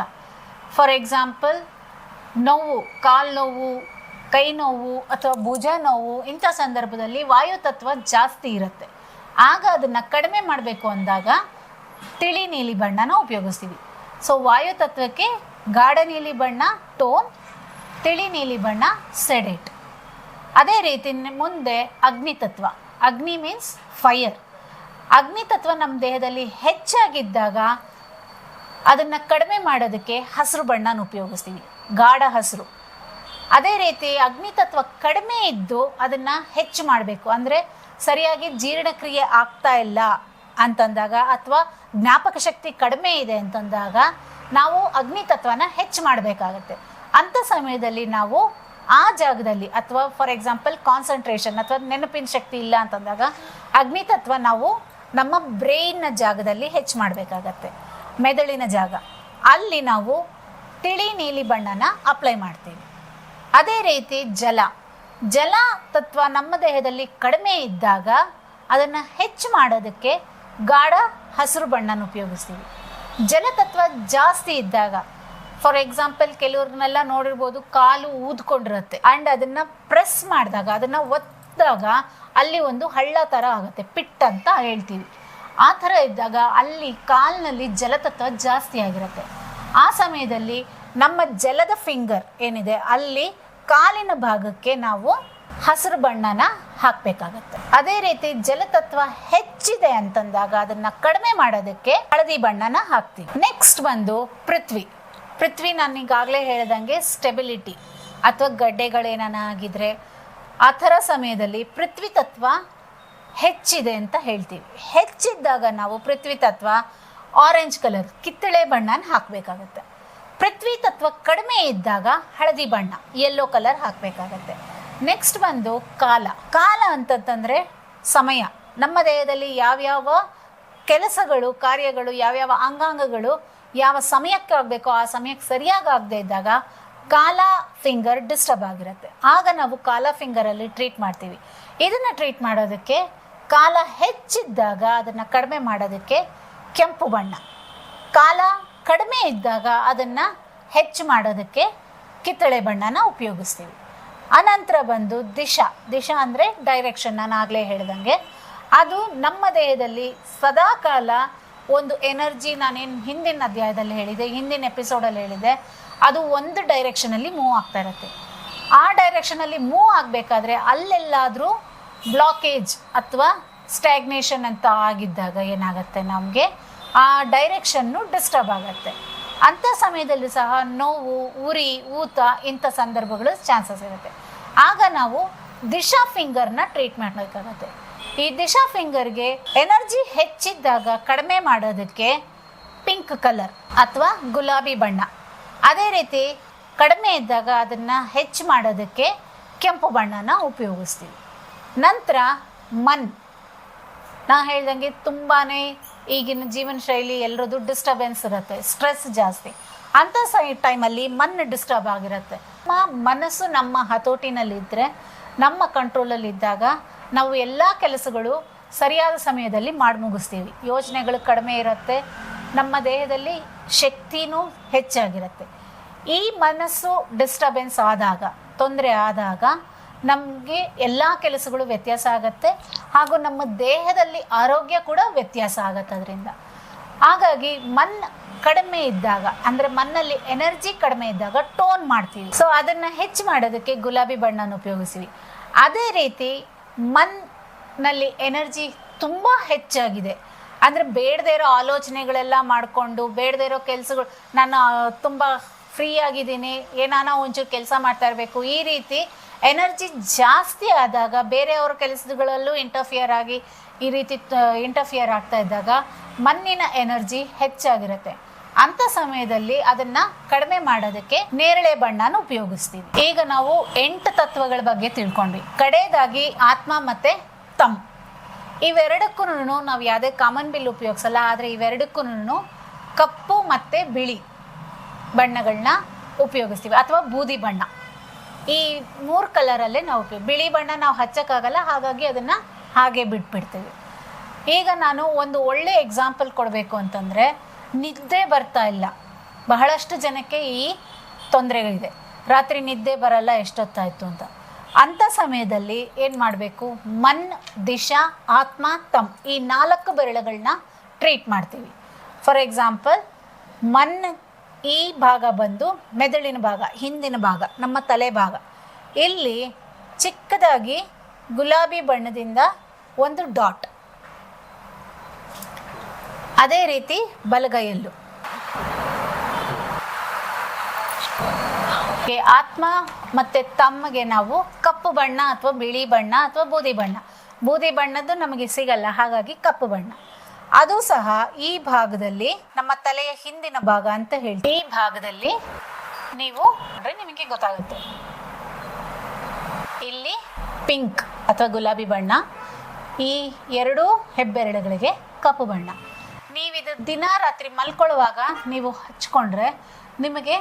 ಫಾರ್ ಎಕ್ಸಾಂಪಲ್ ನೋವು, ಕಾಲು ನೋವು, ಕೈ ನೋವು ಅಥವಾ ಭುಜ ನೋವು, ಇಂಥ ಸಂದರ್ಭದಲ್ಲಿ ವಾಯು ತತ್ವ ಜಾಸ್ತಿ ಇರುತ್ತೆ. ಆಗ ಅದನ್ನು ಕಡಿಮೆ ಮಾಡಬೇಕು ಅಂದಾಗ ತಿಳಿ ನೀಲಿ ಬಣ್ಣನ ಉಪಯೋಗಿಸ್ತೀವಿ. ಸೊ ವಾಯು ತತ್ವಕ್ಕೆ ಗಾಢ ನೀಲಿ ಬಣ್ಣ, ಟೋನ್ ತಿಳಿ ನೀಲಿ ಬಣ್ಣ ಸೆಡೆಟ್ ಅದೇ ರೀತಿ ಮುಂದೆ ಅಗ್ನಿ ತತ್ವ. ಅಗ್ನಿ ಮೀನ್ಸ್ ಫೈರ್ ಅಗ್ನಿ ತತ್ವ ನಮ್ಮ ದೇಹದಲ್ಲಿ ಹೆಚ್ಚಾಗಿದ್ದಾಗ ಅದನ್ನು ಕಡಿಮೆ ಮಾಡೋದಕ್ಕೆ ಹಸಿರು ಬಣ್ಣನ ಉಪಯೋಗಿಸ್ತೀವಿ. ಗಾಢ ಹಸಿರು. ಅದೇ ರೀತಿ ಅಗ್ನಿ ತತ್ವ ಕಡಿಮೆ ಇದ್ದು ಅದನ್ನು ಹೆಚ್ಚು ಮಾಡಬೇಕು. ಅಂದರೆ ಸರಿಯಾಗಿ ಜೀರ್ಣಕ್ರಿಯೆ ಆಗ್ತಾ ಇಲ್ಲ ಅಂತಂದಾಗ ಅಥವಾ ಜ್ಞಾಪಕ ಶಕ್ತಿ ಕಡಿಮೆ ಇದೆ ಅಂತಂದಾಗ ನಾವು ಅಗ್ನಿ ತತ್ವನ ಹೆಚ್ಚು ಮಾಡಬೇಕಾಗತ್ತೆ. ಅಂಥ ಸಮಯದಲ್ಲಿ ನಾವು ಆ ಜಾಗದಲ್ಲಿ ಅಥವಾ ಫಾರ್ ಎಕ್ಸಾಂಪಲ್ ಕಾನ್ಸಂಟ್ರೇಷನ್ ಅಥವಾ ನೆನಪಿನ ಶಕ್ತಿ ಇಲ್ಲ ಅಂತಂದಾಗ ಅಗ್ನಿ ತತ್ವ ನಾವು ನಮ್ಮ ಬ್ರೈನ್ನ ಜಾಗದಲ್ಲಿ ಹೆಚ್ಚು ಮಾಡಬೇಕಾಗತ್ತೆ. ಮೆದುಳಿನ ಜಾಗ. ಅಲ್ಲಿ ನಾವು ತಿಳಿ ನೀಲಿ ಬಣ್ಣನ ಅಪ್ಲೈ ಮಾಡ್ತೀವಿ. ಅದೇ ರೀತಿ ಜಲ. ಜಲ ತತ್ವ ನಮ್ಮ ದೇಹದಲ್ಲಿ ಕಡಿಮೆ ಇದ್ದಾಗ ಅದನ್ನು ಹೆಚ್ಚು ಮಾಡೋದಕ್ಕೆ ಗಾಢ ಹಸಿರು ಬಣ್ಣನ ಉಪಯೋಗಿಸ್ತೀವಿ. ಜಲತತ್ವ ಜಾಸ್ತಿ ಇದ್ದಾಗ ಫಾರ್ ಎಕ್ಸಾಂಪಲ್ ಕೆಲವ್ರನ್ನೆಲ್ಲ ನೋಡಿರ್ಬೋದು ಕಾಲು ಊದ್ಕೊಂಡಿರುತ್ತೆ. ಆ್ಯಂಡ್ ಅದನ್ನು ಪ್ರೆಸ್ ಮಾಡಿದಾಗ, ಅದನ್ನು ಒತ್ತಿದಾಗ ಅಲ್ಲಿ ಒಂದು ಹಳ್ಳ ಥರ ಆಗುತ್ತೆ. ಪಿಟ್ ಅಂತ ಹೇಳ್ತೀವಿ. ಆ ಥರ ಇದ್ದಾಗ ಅಲ್ಲಿ ಕಾಲಿನಲ್ಲಿ ಜಲತತ್ವ ಜಾಸ್ತಿ ಆಗಿರುತ್ತೆ. ಆ ಸಮಯದಲ್ಲಿ ನಮ್ಮ ಜಲದ ಫಿಂಗರ್ ಏನಿದೆ, ಅಲ್ಲಿ ಕಾಲಿನ ಭಾಗಕ್ಕೆ ನಾವು ಹಸಿರು ಬಣ್ಣನ ಹಾಕಬೇಕಾಗತ್ತೆ. ಅದೇ ರೀತಿ ಜಲತತ್ವ ಹೆಚ್ಚಿದೆ ಅಂತಂದಾಗ ಅದನ್ನ ಕಡಿಮೆ ಮಾಡೋದಕ್ಕೆ ಹಳದಿ ಬಣ್ಣನ ಹಾಕ್ತೀವಿ. ನೆಕ್ಸ್ಟ್ ಬಂದು ಪೃಥ್ವಿ. ಪೃಥ್ವಿ, ನಾನು ಈಗಾಗಲೇ ಹೇಳ್ದಂಗೆ ಸ್ಟೆಬಿಲಿಟಿ ಅಥವಾ ಗಡ್ಡೆಗಳೇನಾನ ಆಗಿದ್ರೆ ಆ ಥರ ಸಮಯದಲ್ಲಿ ಪೃಥ್ವಿ ತತ್ವ ಹೆಚ್ಚಿದೆ ಅಂತ ಹೇಳ್ತೀವಿ. ಹೆಚ್ಚಿದ್ದಾಗ ನಾವು ಪೃಥ್ವಿ ತತ್ವ ಆರೆಂಜ್ ಕಲರ್ ಕಿತ್ತಳೆ ಬಣ್ಣನ ಹಾಕಬೇಕಾಗತ್ತೆ. ಪೃಥ್ವಿ ತತ್ವ ಕಡಿಮೆ ಇದ್ದಾಗ ಹಳದಿ ಬಣ್ಣ ಯೆಲ್ಲೋ ಕಲರ್ ಹಾಕಬೇಕಾಗತ್ತೆ. ನೆಕ್ಸ್ಟ್ ಬಂದು ಕಾಲ. ಕಾಲ ಅಂತಂತಂದರೆ ಸಮಯ. ನಮ್ಮ ದೇಹದಲ್ಲಿ ಯಾವ್ಯಾವ ಕೆಲಸಗಳು, ಕಾರ್ಯಗಳು, ಯಾವ್ಯಾವ ಅಂಗಾಂಗಗಳು ಯಾವ ಸಮಯಕ್ಕೆ ಆಗಬೇಕೋ ಆ ಸಮಯಕ್ಕೆ ಸರಿಯಾಗಿ ಆಗದೆ ಇದ್ದಾಗ ಕಾಲ ಫಿಂಗರ್ ಡಿಸ್ಟರ್ಬ್ ಆಗಿರುತ್ತೆ. ಆಗ ನಾವು ಕಾಲ ಫಿಂಗರಲ್ಲಿ ಟ್ರೀಟ್ ಮಾಡ್ತೀವಿ. ಇದನ್ನು ಟ್ರೀಟ್ ಮಾಡೋದಕ್ಕೆ ಕಾಲ ಹೆಚ್ಚಿದ್ದಾಗ ಅದನ್ನು ಕಡಿಮೆ ಮಾಡೋದಕ್ಕೆ ಕೆಂಪು ಬಣ್ಣ. ಕಾಲ ಕಡಿಮೆ ಇದ್ದಾಗ ಅದನ್ನು ಹೆಚ್ಚು ಮಾಡೋದಕ್ಕೆ ಕಿತ್ತಳೆ ಬಣ್ಣನ ಉಪಯೋಗಿಸ್ತೀವಿ. ಅನಂತರ ಬಂದು ದಿಶಾ. ದಿಶಾ ಅಂದರೆ ಡೈರೆಕ್ಷನ್ ನಾನು ಆಗಲೇ ಹೇಳ್ದಂಗೆ. ಅದು ನಮ್ಮ ದೇಹದಲ್ಲಿ ಸದಾಕಾಲ ಒಂದು ಎನರ್ಜಿ ನಾನೇನು ಹಿಂದಿನ ಅಧ್ಯಾಯದಲ್ಲಿ ಹೇಳಿದೆ, ಹಿಂದಿನ ಎಪಿಸೋಡಲ್ಲಿ ಹೇಳಿದೆ, ಅದು ಒಂದು ಡೈರೆಕ್ಷನಲ್ಲಿ ಮೂವ್ ಆಗ್ತಾ ಇರುತ್ತೆ. ಆ ಡೈರೆಕ್ಷನಲ್ಲಿ ಮೂವ್ ಆಗಬೇಕಾದ್ರೆ ಅಲ್ಲೆಲ್ಲಾದರೂ ಬ್ಲಾಕೇಜ್ ಅಥವಾ ಸ್ಟ್ಯಾಗ್ನೇಷನ್ ಅಂತ ಆಗಿದ್ದಾಗ ಏನಾಗುತ್ತೆ ನಮಗೆ? ಆ ಡೈರೆಕ್ಷನ್ನು ಡಿಸ್ಟರ್ಬ್ ಆಗುತ್ತೆ. ಅಂಥ ಸಮಯದಲ್ಲಿ ಸಹ ನೋವು, ಉರಿ, ಊತ ಇಂಥ ಸಂದರ್ಭಗಳು ಚಾನ್ಸಸ್ ಇರುತ್ತೆ. ಆಗ ನಾವು ದಿಶಾ ಫಿಂಗರ್ನ ಟ್ರೀಟ್ ಮಾಡಬೇಕಾಗತ್ತೆ. ಈ ದಿಶಾ ಫಿಂಗರ್ಗೆ ಎನರ್ಜಿ ಹೆಚ್ಚಿದ್ದಾಗ ಕಡಿಮೆ ಮಾಡೋದಕ್ಕೆ ಪಿಂಕ್ ಕಲರ್ ಅಥವಾ ಗುಲಾಬಿ ಬಣ್ಣ. ಅದೇ ರೀತಿ ಕಡಿಮೆ ಇದ್ದಾಗ ಅದನ್ನು ಹೆಚ್ಚು ಮಾಡೋದಕ್ಕೆ ಕೆಂಪು ಬಣ್ಣನ ಉಪಯೋಗಿಸ್ತೀವಿ. ನಂತರ ಮನ್. ನಾ ಹೇಳ್ದಂಗೆ ತುಂಬಾ ಈಗಿನ ಜೀವನ ಶೈಲಿ ಎಲ್ಲರದ್ದು ಡಿಸ್ಟರ್ಬೆನ್ಸ್ ಇರುತ್ತೆ ಸ್ಟ್ರೆಸ್ ಜಾಸ್ತಿ. ಅಂಥ ಸೈ ಟೈಮಲ್ಲಿ ಮನ್ ಡಿಸ್ಟರ್ಬ್ ಆಗಿರುತ್ತೆ. ನಮ್ಮ ಮನಸ್ಸು ನಮ್ಮ ಹತೋಟಿನಲ್ಲಿದ್ದರೆ ನಮ್ಮ ಕಂಟ್ರೋಲಲ್ಲಿದ್ದಾಗ ನಾವು ಎಲ್ಲ ಕೆಲಸಗಳು ಸರಿಯಾದ ಸಮಯದಲ್ಲಿ ಮಾಡಿ ಮುಗಿಸ್ತೀವಿ. ಯೋಜನೆಗಳು ಕಡಿಮೆ ಇರುತ್ತೆ, ನಮ್ಮ ದೇಹದಲ್ಲಿ ಶಕ್ತಿನೂ ಹೆಚ್ಚಾಗಿರುತ್ತೆ. ಈ ಮನಸ್ಸು ಡಿಸ್ಟರ್ಬೆನ್ಸ್ ಆದಾಗ, ತೊಂದರೆ ಆದಾಗ ನಮಗೆ ಎಲ್ಲ ಕೆಲಸಗಳು ವ್ಯತ್ಯಾಸ ಆಗುತ್ತೆ ಹಾಗೂ ನಮ್ಮ ದೇಹದಲ್ಲಿ ಆರೋಗ್ಯ ಕೂಡ ವ್ಯತ್ಯಾಸ ಆಗತ್ತೆ ಅದರಿಂದ ಹಾಗಾಗಿ ಮನ್ ಕಡಿಮೆ ಇದ್ದಾಗ, ಅಂದರೆ ಮನ್ನಲ್ಲಿ ಎನರ್ಜಿ ಕಡಿಮೆ ಇದ್ದಾಗ ಟೋನ್ ಮಾಡ್ತೀವಿ. ಸೊ ಅದನ್ನು ಹೆಚ್ಚು ಮಾಡೋದಕ್ಕೆ ಗುಲಾಬಿ ಬಣ್ಣನ ಉಪಯೋಗಿಸ್ತೀವಿ. ಅದೇ ರೀತಿ ಮನ್ನಲ್ಲಿ ಎನರ್ಜಿ ತುಂಬ ಹೆಚ್ಚಾಗಿದೆ. ಅಂದರೆ ಬೇಡದೇ ಇರೋ ಆಲೋಚನೆಗಳೆಲ್ಲ ಮಾಡಿಕೊಂಡು, ಬೇಡದೇ ಇರೋ ಕೆಲಸಗಳು, ನಾನು ತುಂಬ ಫ್ರೀ ಆಗಿದ್ದೀನಿ, ಏನಾನ ಒಂಚೂರು ಕೆಲಸ ಮಾಡ್ತಾ ಇರಬೇಕು, ಈ ರೀತಿ ಎನರ್ಜಿ ಜಾಸ್ತಿ ಆದಾಗ, ಬೇರೆಯವ್ರ ಕೆಲಸಗಳಲ್ಲೂ ಇಂಟರ್ಫಿಯರ್ ಆಗಿ ಈ ರೀತಿ ಇಂಟರ್ಫಿಯರ್ ಆಗ್ತಾ ಇದ್ದಾಗ ಮಣ್ಣಿನ ಎನರ್ಜಿ ಹೆಚ್ಚಾಗಿರುತ್ತೆ. ಅಂಥ ಸಮಯದಲ್ಲಿ ಅದನ್ನ ಕಡಿಮೆ ಮಾಡೋದಕ್ಕೆ ನೇರಳೆ ಬಣ್ಣನ ಉಪಯೋಗಿಸ್ತೀವಿ. ಈಗ ನಾವು ಎಂಟು ತತ್ವಗಳ ಬಗ್ಗೆ ತಿಳ್ಕೊಂಡ್ವಿ. ಕಡೆಯದಾಗಿ ಆತ್ಮ ಮತ್ತೆ ತಮ್. ಇವೆರಡಕ್ಕೂ ನಾವು ಯಾವುದೇ ಕಾಮನ್ ಬಿಲ್ ಉಪಯೋಗಿಸಲ್ಲ, ಆದರೆ ಇವೆರಡಕ್ಕೂ ಕಪ್ಪು ಮತ್ತೆ ಬಿಳಿ ಬಣ್ಣಗಳನ್ನ ಉಪಯೋಗಿಸ್ತೀವಿ, ಅಥವಾ ಬೂದಿ ಬಣ್ಣ. ಈ ಮೂರು ಕಲರಲ್ಲೇ ನಾವು ಬಿಳಿ ಬಣ್ಣ ನಾವು ಹಚ್ಚಕ್ಕಾಗಲ್ಲ, ಹಾಗಾಗಿ ಅದನ್ನು ಹಾಗೆ ಬಿಟ್ಬಿಡ್ತೀವಿ. ಈಗ ನಾನು ಒಂದು ಒಳ್ಳೆ ಎಕ್ಸಾಂಪಲ್ ಕೊಡಬೇಕು ಅಂತಂದರೆ ನಿದ್ದೆ ಬರ್ತಾ ಇಲ್ಲ. ಬಹಳಷ್ಟು ಜನಕ್ಕೆ ಈ ತೊಂದರೆಗಳಿದೆ. ರಾತ್ರಿ ನಿದ್ದೆ ಬರಲ್ಲ, ಎಷ್ಟೊತ್ತಾಯಿತು ಅಂತ. ಅಂಥ ಸಮಯದಲ್ಲಿ ಏನು ಮಾಡಬೇಕು? ಮನ್, ದಿಶಾ, ಆತ್ಮ, ತಮ್ ಈ ನಾಲ್ಕು ಬೆರಳುಗಳನ್ನ ಟ್ರೀಟ್ ಮಾಡ್ತೀವಿ. ಫಾರ್ ಎಕ್ಸಾಂಪಲ್ ಮನ್ ಈ ಭಾಗ ಬಂದು ಮೆದುಳಿನ ಭಾಗ, ಹಿಂದಿನ ಭಾಗ, ನಮ್ಮ ತಲೆ ಭಾಗ. ಇಲ್ಲಿ ಚಿಕ್ಕದಾಗಿ ಗುಲಾಬಿ ಬಣ್ಣದಿಂದ ಒಂದು ಡಾಟ್. ಅದೇ ರೀತಿ ಬಲಗೈಯಲ್ಲೂ. ಆತ್ಮ ಮತ್ತೆ ತಮ್ಮಗೆ ನಾವು ಕಪ್ಪು ಬಣ್ಣ ಅಥವಾ ಬಿಳಿ ಬಣ್ಣ ಅಥವಾ ಬೂದಿ ಬಣ್ಣ. ಬೂದಿ ಬಣ್ಣದ್ದು ನಮಗೆ ಸಿಗಲ್ಲ, ಹಾಗಾಗಿ ಕಪ್ಪು ಬಣ್ಣ. ಅದು ಸಹ ಈ ಭಾಗದಲ್ಲಿ ನಮ್ಮ ತಲೆಯ ಹಿಂದಿನ ಭಾಗ ಅಂತ ಹೇಳಿ ಈ ಭಾಗದಲ್ಲಿ ನೀವು ಅಂದ್ರೆ ನಿಮಗೆ ಗೊತ್ತಾಗುತ್ತೆ. ಇಲ್ಲಿ ಪಿಂಕ್ ಅಥವಾ ಗುಲಾಬಿ ಬಣ್ಣ, ಈ ಎರಡೂ ಹೆಬ್ಬೆರಳುಗಳಿಗೆ ಕಪ್ಪು ಬಣ್ಣ. ನೀವಿದು ದಿನ ರಾತ್ರಿ ಮಲ್ಕೊಳ್ಳುವಾಗ ನೀವು ಹಚ್ಕೊಂಡ್ರೆ ನಿಮಗೆ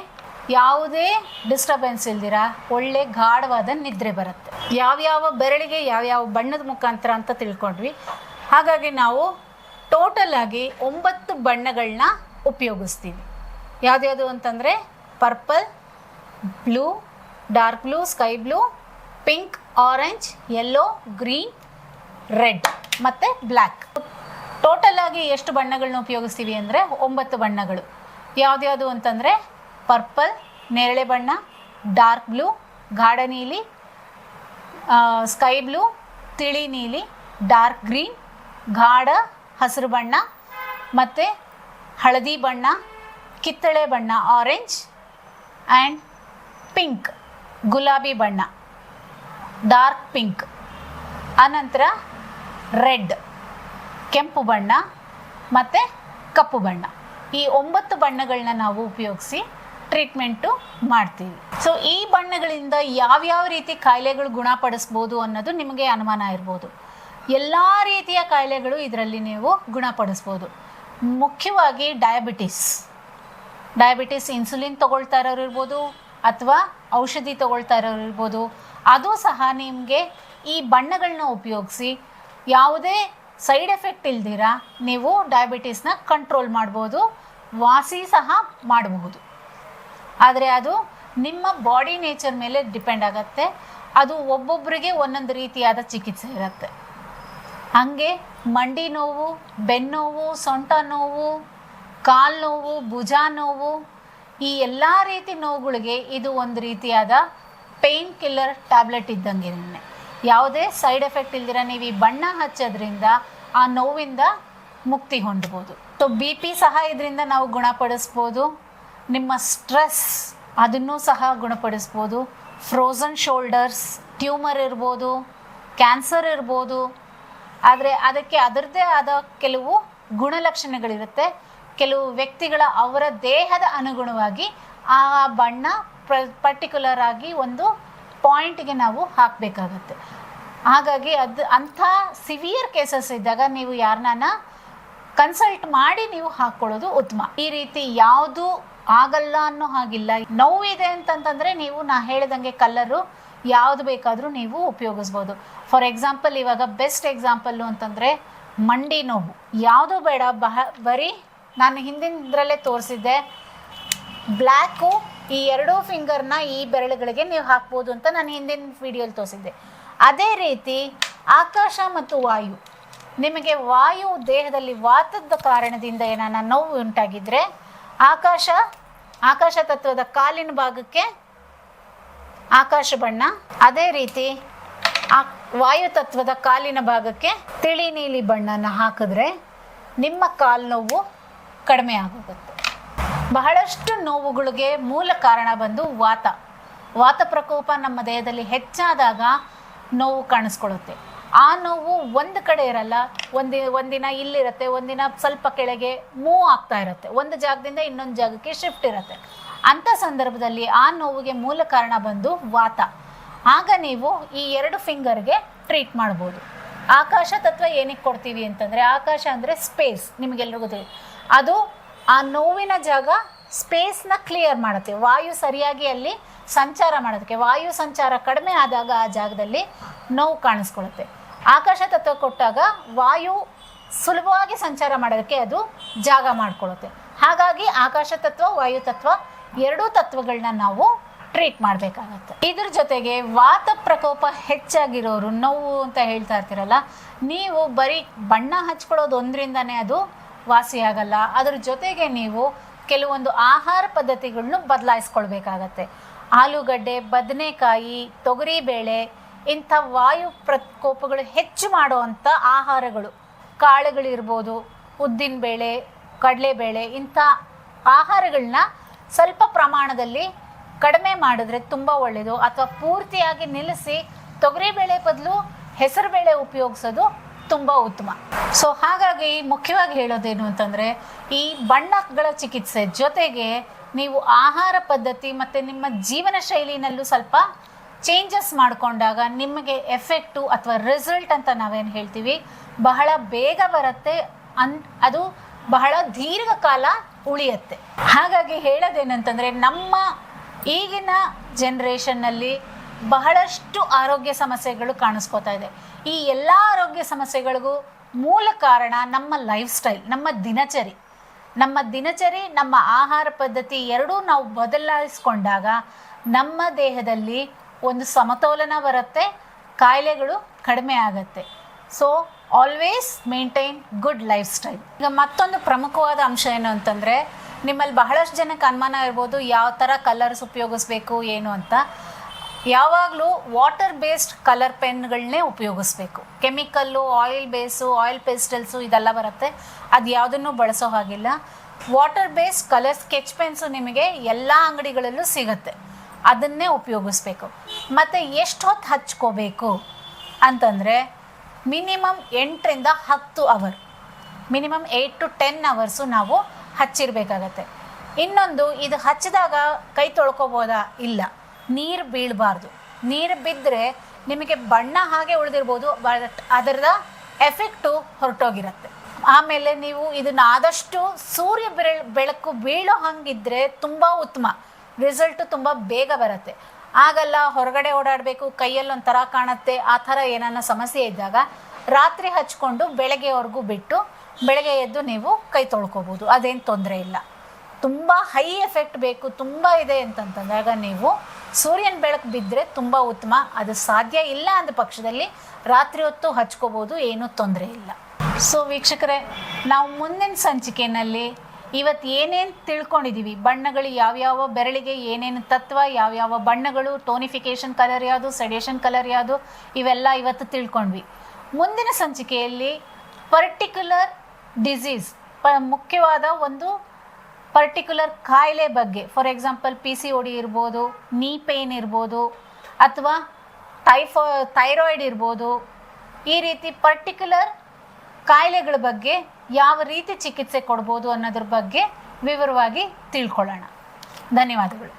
ಯಾವುದೇ ಡಿಸ್ಟರ್ಬೆನ್ಸ್ ಇಲ್ದಿರ, ಒಳ್ಳೆ ಗಾಢವಾದ ನಿದ್ರೆ ಬರುತ್ತೆ. ಯಾವ್ಯಾವ ಬೆರಳಿಗೆ ಯಾವ್ಯಾವ ಬಣ್ಣದ ಮುಖಾಂತರ ಅಂತ ತಿಳ್ಕೊಂಡ್ವಿ. ಹಾಗಾಗಿ ನಾವು ಟೋಟಲ್ ಆಗಿ ಒಂಬತ್ತು ಬಣ್ಣಗಳನ್ನ ಉಪಯೋಗಿಸ್ತೀವಿ. ಯಾವ್ದ್ಯಾವುದು ಅಂತಂದರೆ purple blue dark blue sky blue pink orange yellow green red ಮತ್ತು ಬ್ಲ್ಯಾಕ್ ಟೋಟಲ್ ಆಗಿ ಎಷ್ಟು ಬಣ್ಣಗಳನ್ನ ಉಪಯೋಗಿಸ್ತೀವಿ ಅಂದರೆ ಒಂಬತ್ತು ಬಣ್ಣಗಳು. ಯಾವ್ದ್ಯಾವುದು ಅಂತಂದರೆ ಪರ್ಪಲ್, ನೇರಳೆ ಬಣ್ಣ, ಡಾರ್ಕ್ ಬ್ಲೂ, ಗಾಢ ನೀಲಿ ಸ್ಕೈ ಬ್ಲೂ, ತಿಳಿ ನೀಲಿ, ಡಾರ್ಕ್ ಗ್ರೀನ್, ಗಾಢ ಹಸಿರು ಬಣ್ಣ, ಮತ್ತು ಹಳದಿ ಬಣ್ಣ, ಕಿತ್ತಳೆ ಬಣ್ಣ ಆರೆಂಜ್ ಆ್ಯಂಡ್ ಪಿಂಕ್ ಗುಲಾಬಿ ಬಣ್ಣ ಡಾರ್ಕ್ ಪಿಂಕ್ ಆನಂತರ ರೆಡ್ ಕೆಂಪು ಬಣ್ಣ ಮತ್ತು ಕಪ್ಪು ಬಣ್ಣ. ಈ ಒಂಬತ್ತು ಬಣ್ಣಗಳನ್ನ ನಾವು ಉಪಯೋಗಿಸಿ ಟ್ರೀಟ್ಮೆಂಟು ಮಾಡ್ತೀವಿ. ಸೊ ಈ ಬಣ್ಣಗಳಿಂದ ಯಾವ್ಯಾವ ರೀತಿ ಕಾಯಿಲೆಗಳು ಗುಣಪಡಿಸ್ಬೋದು ಅನ್ನೋದು ನಿಮಗೆ ಅನುಮಾನ ಇರ್ಬೋದು. ಎಲ್ಲ ರೀತಿಯ ಕಾಯಿಲೆಗಳು ಇದರಲ್ಲಿ ನೀವು ಗುಣಪಡಿಸ್ಬೋದು. ಮುಖ್ಯವಾಗಿ ಡಯಾಬಿಟಿಸ್ ಡಯಾಬಿಟಿಸ್ ಇನ್ಸುಲಿನ್ ತೊಗೊಳ್ತಾ ಇರೋರು ಇರ್ಬೋದು ಅಥವಾ ಔಷಧಿ ತೊಗೊಳ್ತಾ ಇರೋರು ಇರ್ಬೋದು. ಅದು ಸಹ ನಿಮಗೆ ಈ ಬಣ್ಣಗಳನ್ನ ಉಪಯೋಗಿಸಿ ಯಾವುದೇ ಸೈಡ್ ಎಫೆಕ್ಟ್ ಇಲ್ದಿರ ನೀವು ಡಯಾಬಿಟಿಸ್ನ ಕಂಟ್ರೋಲ್ ಮಾಡ್ಬೋದು, ವಾಸಿ ಸಹ ಮಾಡಬಹುದು. ಆದರೆ ಅದು ನಿಮ್ಮ ಬಾಡಿ ನೇಚರ್ ಮೇಲೆ ಡಿಪೆಂಡ್ ಆಗುತ್ತೆ. ಅದು ಒಬ್ಬೊಬ್ಬರಿಗೆ ಒಂದೊಂದು ರೀತಿಯಾದ ಚಿಕಿತ್ಸೆ ಇರುತ್ತೆ. ಹಾಗೆ ಮಂಡಿ ನೋವು ಬೆನ್ನೋವು ಸೊಂಟ ನೋವು, ಕಾಲು ನೋವು, ಭುಜ ನೋವು, ಈ ಎಲ್ಲ ರೀತಿ ನೋವುಗಳಿಗೆ ಇದು ಒಂದು ರೀತಿಯಾದ ಪೇಯ್ನ್ ಕಿಲ್ಲರ್ ಟ್ಯಾಬ್ಲೆಟ್ ಇದ್ದಂಗೆ ಯಾವುದೇ ಸೈಡ್ ಎಫೆಕ್ಟ್ ಇಲ್ದಿರ ನೀವು ಈ ಬಣ್ಣ ಹಚ್ಚೋದ್ರಿಂದ ಆ ನೋವಿಂದ ಮುಕ್ತಿ ಹೊಂದ್ಬೋದು. ಸೊ ಬಿ ಪಿ ಸಹ ಇದರಿಂದ ನಾವು ಗುಣಪಡಿಸ್ಬೋದು. ನಿಮ್ಮ ಸ್ಟ್ರೆಸ್ ಅದನ್ನೂ ಸಹ ಗುಣಪಡಿಸ್ಬೋದು. ಫ್ರೋಝನ್ ಶೋಲ್ಡರ್ಸ್ ಟ್ಯೂಮರ್ ಇರ್ಬೋದು ಕ್ಯಾನ್ಸರ್ ಇರ್ಬೋದು. ಆದರೆ ಅದಕ್ಕೆ ಅದರದ್ದೇ ಆದ ಕೆಲವು ಗುಣಲಕ್ಷಣಗಳಿರುತ್ತೆ. ಕೆಲವು ವ್ಯಕ್ತಿಗಳ ಅವರ ದೇಹದ ಅನುಗುಣವಾಗಿ ಆ ಬಣ್ಣ ಪ್ರ ಪರ್ಟಿಕ್ಯುಲರ್ ಆಗಿ ಒಂದು ಪಾಯಿಂಟ್ಗೆ ನಾವು ಹಾಕಬೇಕಾಗತ್ತೆ. ಹಾಗಾಗಿ ಅದು ಅಂಥ ಸಿವಿಯರ್ ಕೇಸಸ್ ಇದ್ದಾಗ ನೀವು ಯಾರನ್ನ ಕನ್ಸಲ್ಟ್ ಮಾಡಿ ನೀವು ಹಾಕ್ಕೊಳ್ಳೋದು ಉತ್ತಮ. ಈ ರೀತಿ ಯಾವುದು ಆಗಲ್ಲ ಅನ್ನೋ ಹಾಗಿಲ್ಲ. ನೋವಿದೆ ಅಂತಂತಂದರೆ ನೀವು ನಾ ಹೇಳಿದಂಗೆ ಕಲ್ಲರು ಯಾವುದು ಬೇಕಾದರೂ ನೀವು ಉಪಯೋಗಿಸ್ಬೋದು. ಫಾರ್ ಎಕ್ಸಾಂಪಲ್ ಇವಾಗ ಬೆಸ್ಟ್ ಎಕ್ಸಾಂಪಲ್ಲು ಅಂತಂದರೆ ಮಂಡಿ ನೋವು. ಯಾವುದು ಬೇಡ, ಬಹ, ಬರೀ ನಾನು ಹಿಂದಿನದ್ರಲ್ಲೇ ತೋರಿಸಿದ್ದೆ ಬ್ಲ್ಯಾಕು ಈ ಎರಡೂ ಫಿಂಗರ್ನ ಈ ಬೆರಳುಗಳಿಗೆ ನೀವು ಹಾಕ್ಬೋದು ಅಂತ ನಾನು ಹಿಂದಿನ ವಿಡಿಯೋಲಿ ತೋರಿಸಿದ್ದೆ. ಅದೇ ರೀತಿ ಆಕಾಶ ಮತ್ತು ವಾಯು. ನಿಮಗೆ ವಾಯು ದೇಹದಲ್ಲಿ ವಾತದ ಕಾರಣದಿಂದ ಏನಾನ ನೋವು ಉಂಟಾಗಿದ್ರೆ ಆಕಾಶ ಆಕಾಶ ತತ್ವದ ಕಾಲಿನ ಭಾಗಕ್ಕೆ ಆಕಾಶ ಬಣ್ಣ, ಅದೇ ರೀತಿ ಆ ವಾಯು ತತ್ವದ ಕಾಲಿನ ಭಾಗಕ್ಕೆ ತಿಳಿ ನೀಲಿ ಬಣ್ಣನ ಹಾಕಿದ್ರೆ ನಿಮ್ಮ ಕಾಲು ನೋವು ಕಡಿಮೆ ಆಗೋಗುತ್ತೆ. ಬಹಳಷ್ಟು ನೋವುಗಳಿಗೆ ಮೂಲ ಕಾರಣ ಬಂದು ವಾತ. ವಾತ ಪ್ರಕೋಪ ನಮ್ಮ ದೇಹದಲ್ಲಿ ಹೆಚ್ಚಾದಾಗ ನೋವು ಕಾಣಿಸ್ಕೊಳ್ಳುತ್ತೆ. ಆ ನೋವು ಒಂದು ಕಡೆ ಇರಲ್ಲ, ಒಂದು, ಒಂದಿನ ಇಲ್ಲಿರುತ್ತೆ, ಒಂದಿನ ಸ್ವಲ್ಪ ಕೆಳಗೆ ಮೂವ್ ಆಗ್ತಾ ಇರುತ್ತೆ. ಒಂದು ಜಾಗದಿಂದ ಇನ್ನೊಂದು ಜಾಗಕ್ಕೆ ಶಿಫ್ಟ್ ಇರುತ್ತೆ. ಅಂಥ ಸಂದರ್ಭದಲ್ಲಿ ಆ ನೋವಿಗೆ ಮೂಲ ಕಾರಣ ಬಂದು ವಾತ. ಆಗ ನೀವು ಈ ಎರಡು ಫಿಂಗರ್ಗೆ ಟ್ರೀಟ್ ಮಾಡ್ಬೋದು. ಆಕಾಶ ತತ್ವ ಏನಕ್ಕೆ ಕೊಡ್ತೀವಿ ಅಂತಂದರೆ, ಆಕಾಶ ಅಂದರೆ ಸ್ಪೇಸ್ ನಿಮಗೆಲ್ರಿಗೂ ಗೊತ್ತಿದೆ ಅದು ಆ ನೋವಿನ ಜಾಗ ಸ್ಪೇಸ್ನ ಕ್ಲಿಯರ್ ಮಾಡುತ್ತೆ. ವಾಯು ಸರಿಯಾಗಿ ಅಲ್ಲಿ ಸಂಚಾರ ಮಾಡೋದಕ್ಕೆ. ವಾಯು ಸಂಚಾರ ಕಡಿಮೆ ಆದಾಗ ಆ ಜಾಗದಲ್ಲಿ ನೋವು ಕಾಣಿಸ್ಕೊಳ್ಳುತ್ತೆ. ಆಕಾಶ ತತ್ವ ಕೊಟ್ಟಾಗ ವಾಯು ಸುಲಭವಾಗಿ ಸಂಚಾರ ಮಾಡೋದಕ್ಕೆ ಅದು ಜಾಗ ಮಾಡಿಕೊಳ್ಳುತ್ತೆ. ಹಾಗಾಗಿ ಆಕಾಶ ತತ್ವ, ವಾಯು ತತ್ವ ಎರಡೂ ತತ್ವಗಳನ್ನ ನಾವು ಟ್ರೀಟ್ ಮಾಡಬೇಕಾಗತ್ತೆ. ಇದ್ರ ಜೊತೆಗೆ ವಾತ ಪ್ರಕೋಪ ಹೆಚ್ಚಾಗಿರೋರು, ನೋವು ಅಂತ ಹೇಳ್ತಾ ಇರ್ತೀರಲ್ಲ, ನೀವು ಬರೀ ಬಣ್ಣ ಹಚ್ಕೊಳ್ಳೋದು ಒಂದರಿಂದನೇ ಅದು ವಾಸಿಯಾಗಲ್ಲ. ಅದರ ಜೊತೆಗೆ ನೀವು ಕೆಲವೊಂದು ಆಹಾರ ಪದ್ಧತಿಗಳನ್ನು ಬದಲಾಯಿಸ್ಕೊಳ್ಬೇಕಾಗತ್ತೆ. ಆಲೂಗಡ್ಡೆ, ಬದನೆಕಾಯಿ, ತೊಗರಿಬೇಳೆ ಇಂಥ ವಾಯು ಪ್ರಕೋಪಗಳು ಹೆಚ್ಚು ಮಾಡುವಂಥ ಆಹಾರಗಳು. ಕಾಳುಗಳಿರ್ಬೋದು, ಉದ್ದಿನಬೇಳೆ, ಕಡಲೆಬೇಳೆ ಇಂಥ ಆಹಾರಗಳನ್ನ ಸ್ವಲ್ಪ ಪ್ರಮಾಣದಲ್ಲಿ ಕಡಿಮೆ ಮಾಡಿದ್ರೆ ತುಂಬ ಒಳ್ಳೆಯದು ಅಥವಾ ಪೂರ್ತಿಯಾಗಿ ನಿಲ್ಲಿಸಿ ತೊಗರಿಬೇಳೆ ಬದಲು ಹೆಸರುಬೇಳೆ ಉಪಯೋಗಿಸೋದು ತುಂಬ ಉತ್ತಮ. ಸೊ ಹಾಗಾಗಿ ಮುಖ್ಯವಾಗಿ ಹೇಳೋದೇನು ಅಂತಂದರೆ, ಈ ಬಣ್ಣಗಳ ಚಿಕಿತ್ಸೆ ಜೊತೆಗೆ ನೀವು ಆಹಾರ ಪದ್ಧತಿ ಮತ್ತು ನಿಮ್ಮ ಜೀವನ ಶೈಲಿನಲ್ಲೂ ಸ್ವಲ್ಪ ಚೇಂಜಸ್ ಮಾಡಿಕೊಂಡಾಗ ನಿಮಗೆ ಎಫೆಕ್ಟು ಅಥವಾ ರಿಸಲ್ಟ್ ಅಂತ ನಾವೇನು ಹೇಳ್ತೀವಿ, ಬಹಳ ಬೇಗ ಬರುತ್ತೆ, ಅನ್, ಅದು ಬಹಳ ದೀರ್ಘಕಾಲ ಉಳಿಯುತ್ತೆ. ಹಾಗಾಗಿ ಹೇಳೋದೇನಂತಂದರೆ, ನಮ್ಮ ಈಗಿನ ಜನ್ರೇಷನ್ನಲ್ಲಿ ಬಹಳಷ್ಟು ಆರೋಗ್ಯ ಸಮಸ್ಯೆಗಳು ಕಾಣಿಸ್ಕೋತಾ ಇದೆ. ಈ ಎಲ್ಲ ಆರೋಗ್ಯ ಸಮಸ್ಯೆಗಳಿಗೂ ಮೂಲ ಕಾರಣ ನಮ್ಮ ಲೈಫ್ ಸ್ಟೈಲ್ ನಮ್ಮ ದಿನಚರಿ. ನಮ್ಮ ದಿನಚರಿ, ನಮ್ಮ ಆಹಾರ ಪದ್ಧತಿ ಎರಡೂ ನಾವು ಬದಲಾಯಿಸ್ಕೊಂಡಾಗ ನಮ್ಮ ದೇಹದಲ್ಲಿ ಒಂದು ಸಮತೋಲನ ಬರುತ್ತೆ, ಕಾಯಿಲೆಗಳು ಕಡಿಮೆ ಆಗುತ್ತೆ. So always maintain good lifestyle ಈಗ ಮತ್ತೊಂದು ಪ್ರಮುಖವಾದ ಅಂಶ ಏನು ಅಂತಂದರೆ, ನಿಮ್ಮಲ್ಲಿ ಬಹಳಷ್ಟು ಜನಕ್ಕೆ ಅನುಮಾನ ಇರ್ಬೋದು, ಯಾವ ಥರ ಕಲರ್ಸ್ ಉಪಯೋಗಿಸ್ಬೇಕು, ಏನು ಅಂತ. ಯಾವಾಗಲೂ ವಾಟರ್ ಬೇಸ್ಡ್ ಕಲರ್ ಪೆನ್ಗಳನ್ನೇ ಉಪಯೋಗಿಸ್ಬೇಕು. Chemical oil base oil pastels ಇದೆಲ್ಲ ಬರುತ್ತೆ. ಅದು ಯಾವುದನ್ನು ಬಳಸೋ ಹಾಗಿಲ್ಲ. Water based colour sketch pens ನಿಮಗೆ ಎಲ್ಲ ಅಂಗಡಿಗಳಲ್ಲೂ ಸಿಗುತ್ತೆ. ಅದನ್ನೇ ಉಪಯೋಗಿಸ್ಬೇಕು. ಮತ್ತು ಎಷ್ಟು ಹೊತ್ತು ಹಚ್ಕೋಬೇಕು ಅಂತಂದರೆ ಮಿನಿಮಮ್ ಎಂಟರಿಂದ ಹತ್ತು hour minimum eight to ten hours ನಾವು ಹಚ್ಚಿರಬೇಕಾಗತ್ತೆ. ಇನ್ನೊಂದು, ಇದು ಹಚ್ಚಿದಾಗ ಕೈ ತೊಳ್ಕೊಬೋದಾ? ಇಲ್ಲ. ನೀರು ಬೀಳಬಾರ್ದು. ನೀರು ಬಿದ್ದರೆ ನಿಮಗೆ ಬಣ್ಣ ಹಾಗೆ ಉಳಿದಿರ್ಬೋದು, ಬಟ್ ಅದರದ ಎಫೆಕ್ಟು ಹೊರಟೋಗಿರುತ್ತೆ. ಆಮೇಲೆ ನೀವು ಇದನ್ನ ಆದಷ್ಟು ಸೂರ್ಯ ಬೆಳ ಬೆಳಕು ಬೀಳೋ ಹಂಗಿದ್ರೆ ತುಂಬ ಉತ್ತಮ. ರಿಸಲ್ಟು ತುಂಬ ಬೇಗ ಬರುತ್ತೆ. ಆಗಲ್ಲ, ಹೊರಗಡೆ ಓಡಾಡಬೇಕು, ಕೈಯಲ್ಲಿ ಒಂಥರ ಕಾಣುತ್ತೆ, ಆ ಥರ ಏನನ್ನ ಸಮಸ್ಯೆ ಇದ್ದಾಗ ರಾತ್ರಿ ಹಚ್ಕೊಂಡು ಬೆಳಗ್ಗೆವರೆಗೂ ಬಿಟ್ಟು ಬೆಳಗ್ಗೆ ಎದ್ದು ನೀವು ಕೈ ತೊಳ್ಕೊಬೋದು, ಅದೇನು ತೊಂದರೆ ಇಲ್ಲ. ತುಂಬ ಹೈ ಎಫೆಕ್ಟ್ ಬೇಕು, ತುಂಬ ಇದೆ ಅಂತಂತಂದಾಗ ನೀವು ಸೂರ್ಯನ ಬೆಳಕು ಬಿದ್ದರೆ ತುಂಬ ಉತ್ತಮ. ಅದು ಸಾಧ್ಯ ಇಲ್ಲ ಅಂದ ಪಕ್ಷದಲ್ಲಿ ರಾತ್ರಿ ಹೊತ್ತು ಹಚ್ಕೋಬೋದು, ಏನೂ ತೊಂದರೆ ಇಲ್ಲ. ಸೊ ವೀಕ್ಷಕರೇ, ನಾವು ಮುಂದಿನ ಸಂಚಿಕೆಯಲ್ಲಿ ಇವತ್ತು ಏನೇನು ತಿಳ್ಕೊಂಡಿದ್ದೀವಿ ಬಣ್ಣಗಳು ಯಾವ್ಯಾವ, ಬೆರಳಿಗೆ ಏನೇನು ತತ್ವ, ಯಾವ್ಯಾವ ಬಣ್ಣಗಳು ಟೋನಿಫಿಕೇಶನ್ ಕಲರ್ ಯಾವುದು ಸೆಡೇಷನ್ ಕಲರ್ ಯಾವುದು, ಇವೆಲ್ಲ ಇವತ್ತು ತಿಳ್ಕೊಂಡ್ವಿ. ಮುಂದಿನ ಸಂಚಿಕೆಯಲ್ಲಿ ಪರ್ಟಿಕ್ಯುಲರ್ ಡಿಸೀಸ್ ಪ, ಮುಖ್ಯವಾದ ಒಂದು ಪರ್ಟಿಕ್ಯುಲರ್ ಕಾಯಿಲೆ ಬಗ್ಗೆ ಫಾರ್ ಎಕ್ಸಾಂಪಲ್ ಪಿ ಸಿ ಒಡಿ ಇರ್ಬೋದು ನೀ ಪೇನ್ ಇರ್ಬೋದು, ಅಥವಾ ಟೈಫೋ ಥೈರಾಯ್ಡ್ ಇರ್ಬೋದು, ಈ ರೀತಿ ಪರ್ಟಿಕ್ಯುಲರ್ ಕಾಯಿಲೆಗಳ ಬಗ್ಗೆ ಯಾವ ರೀತಿ ಚಿಕಿತ್ಸೆ ಕೊಡ್ಬೋದು ಅನ್ನೋದ್ರ ಬಗ್ಗೆ ವಿವರವಾಗಿ ತಿಳ್ಕೊಳ್ಳೋಣ. ಧನ್ಯವಾದಗಳು.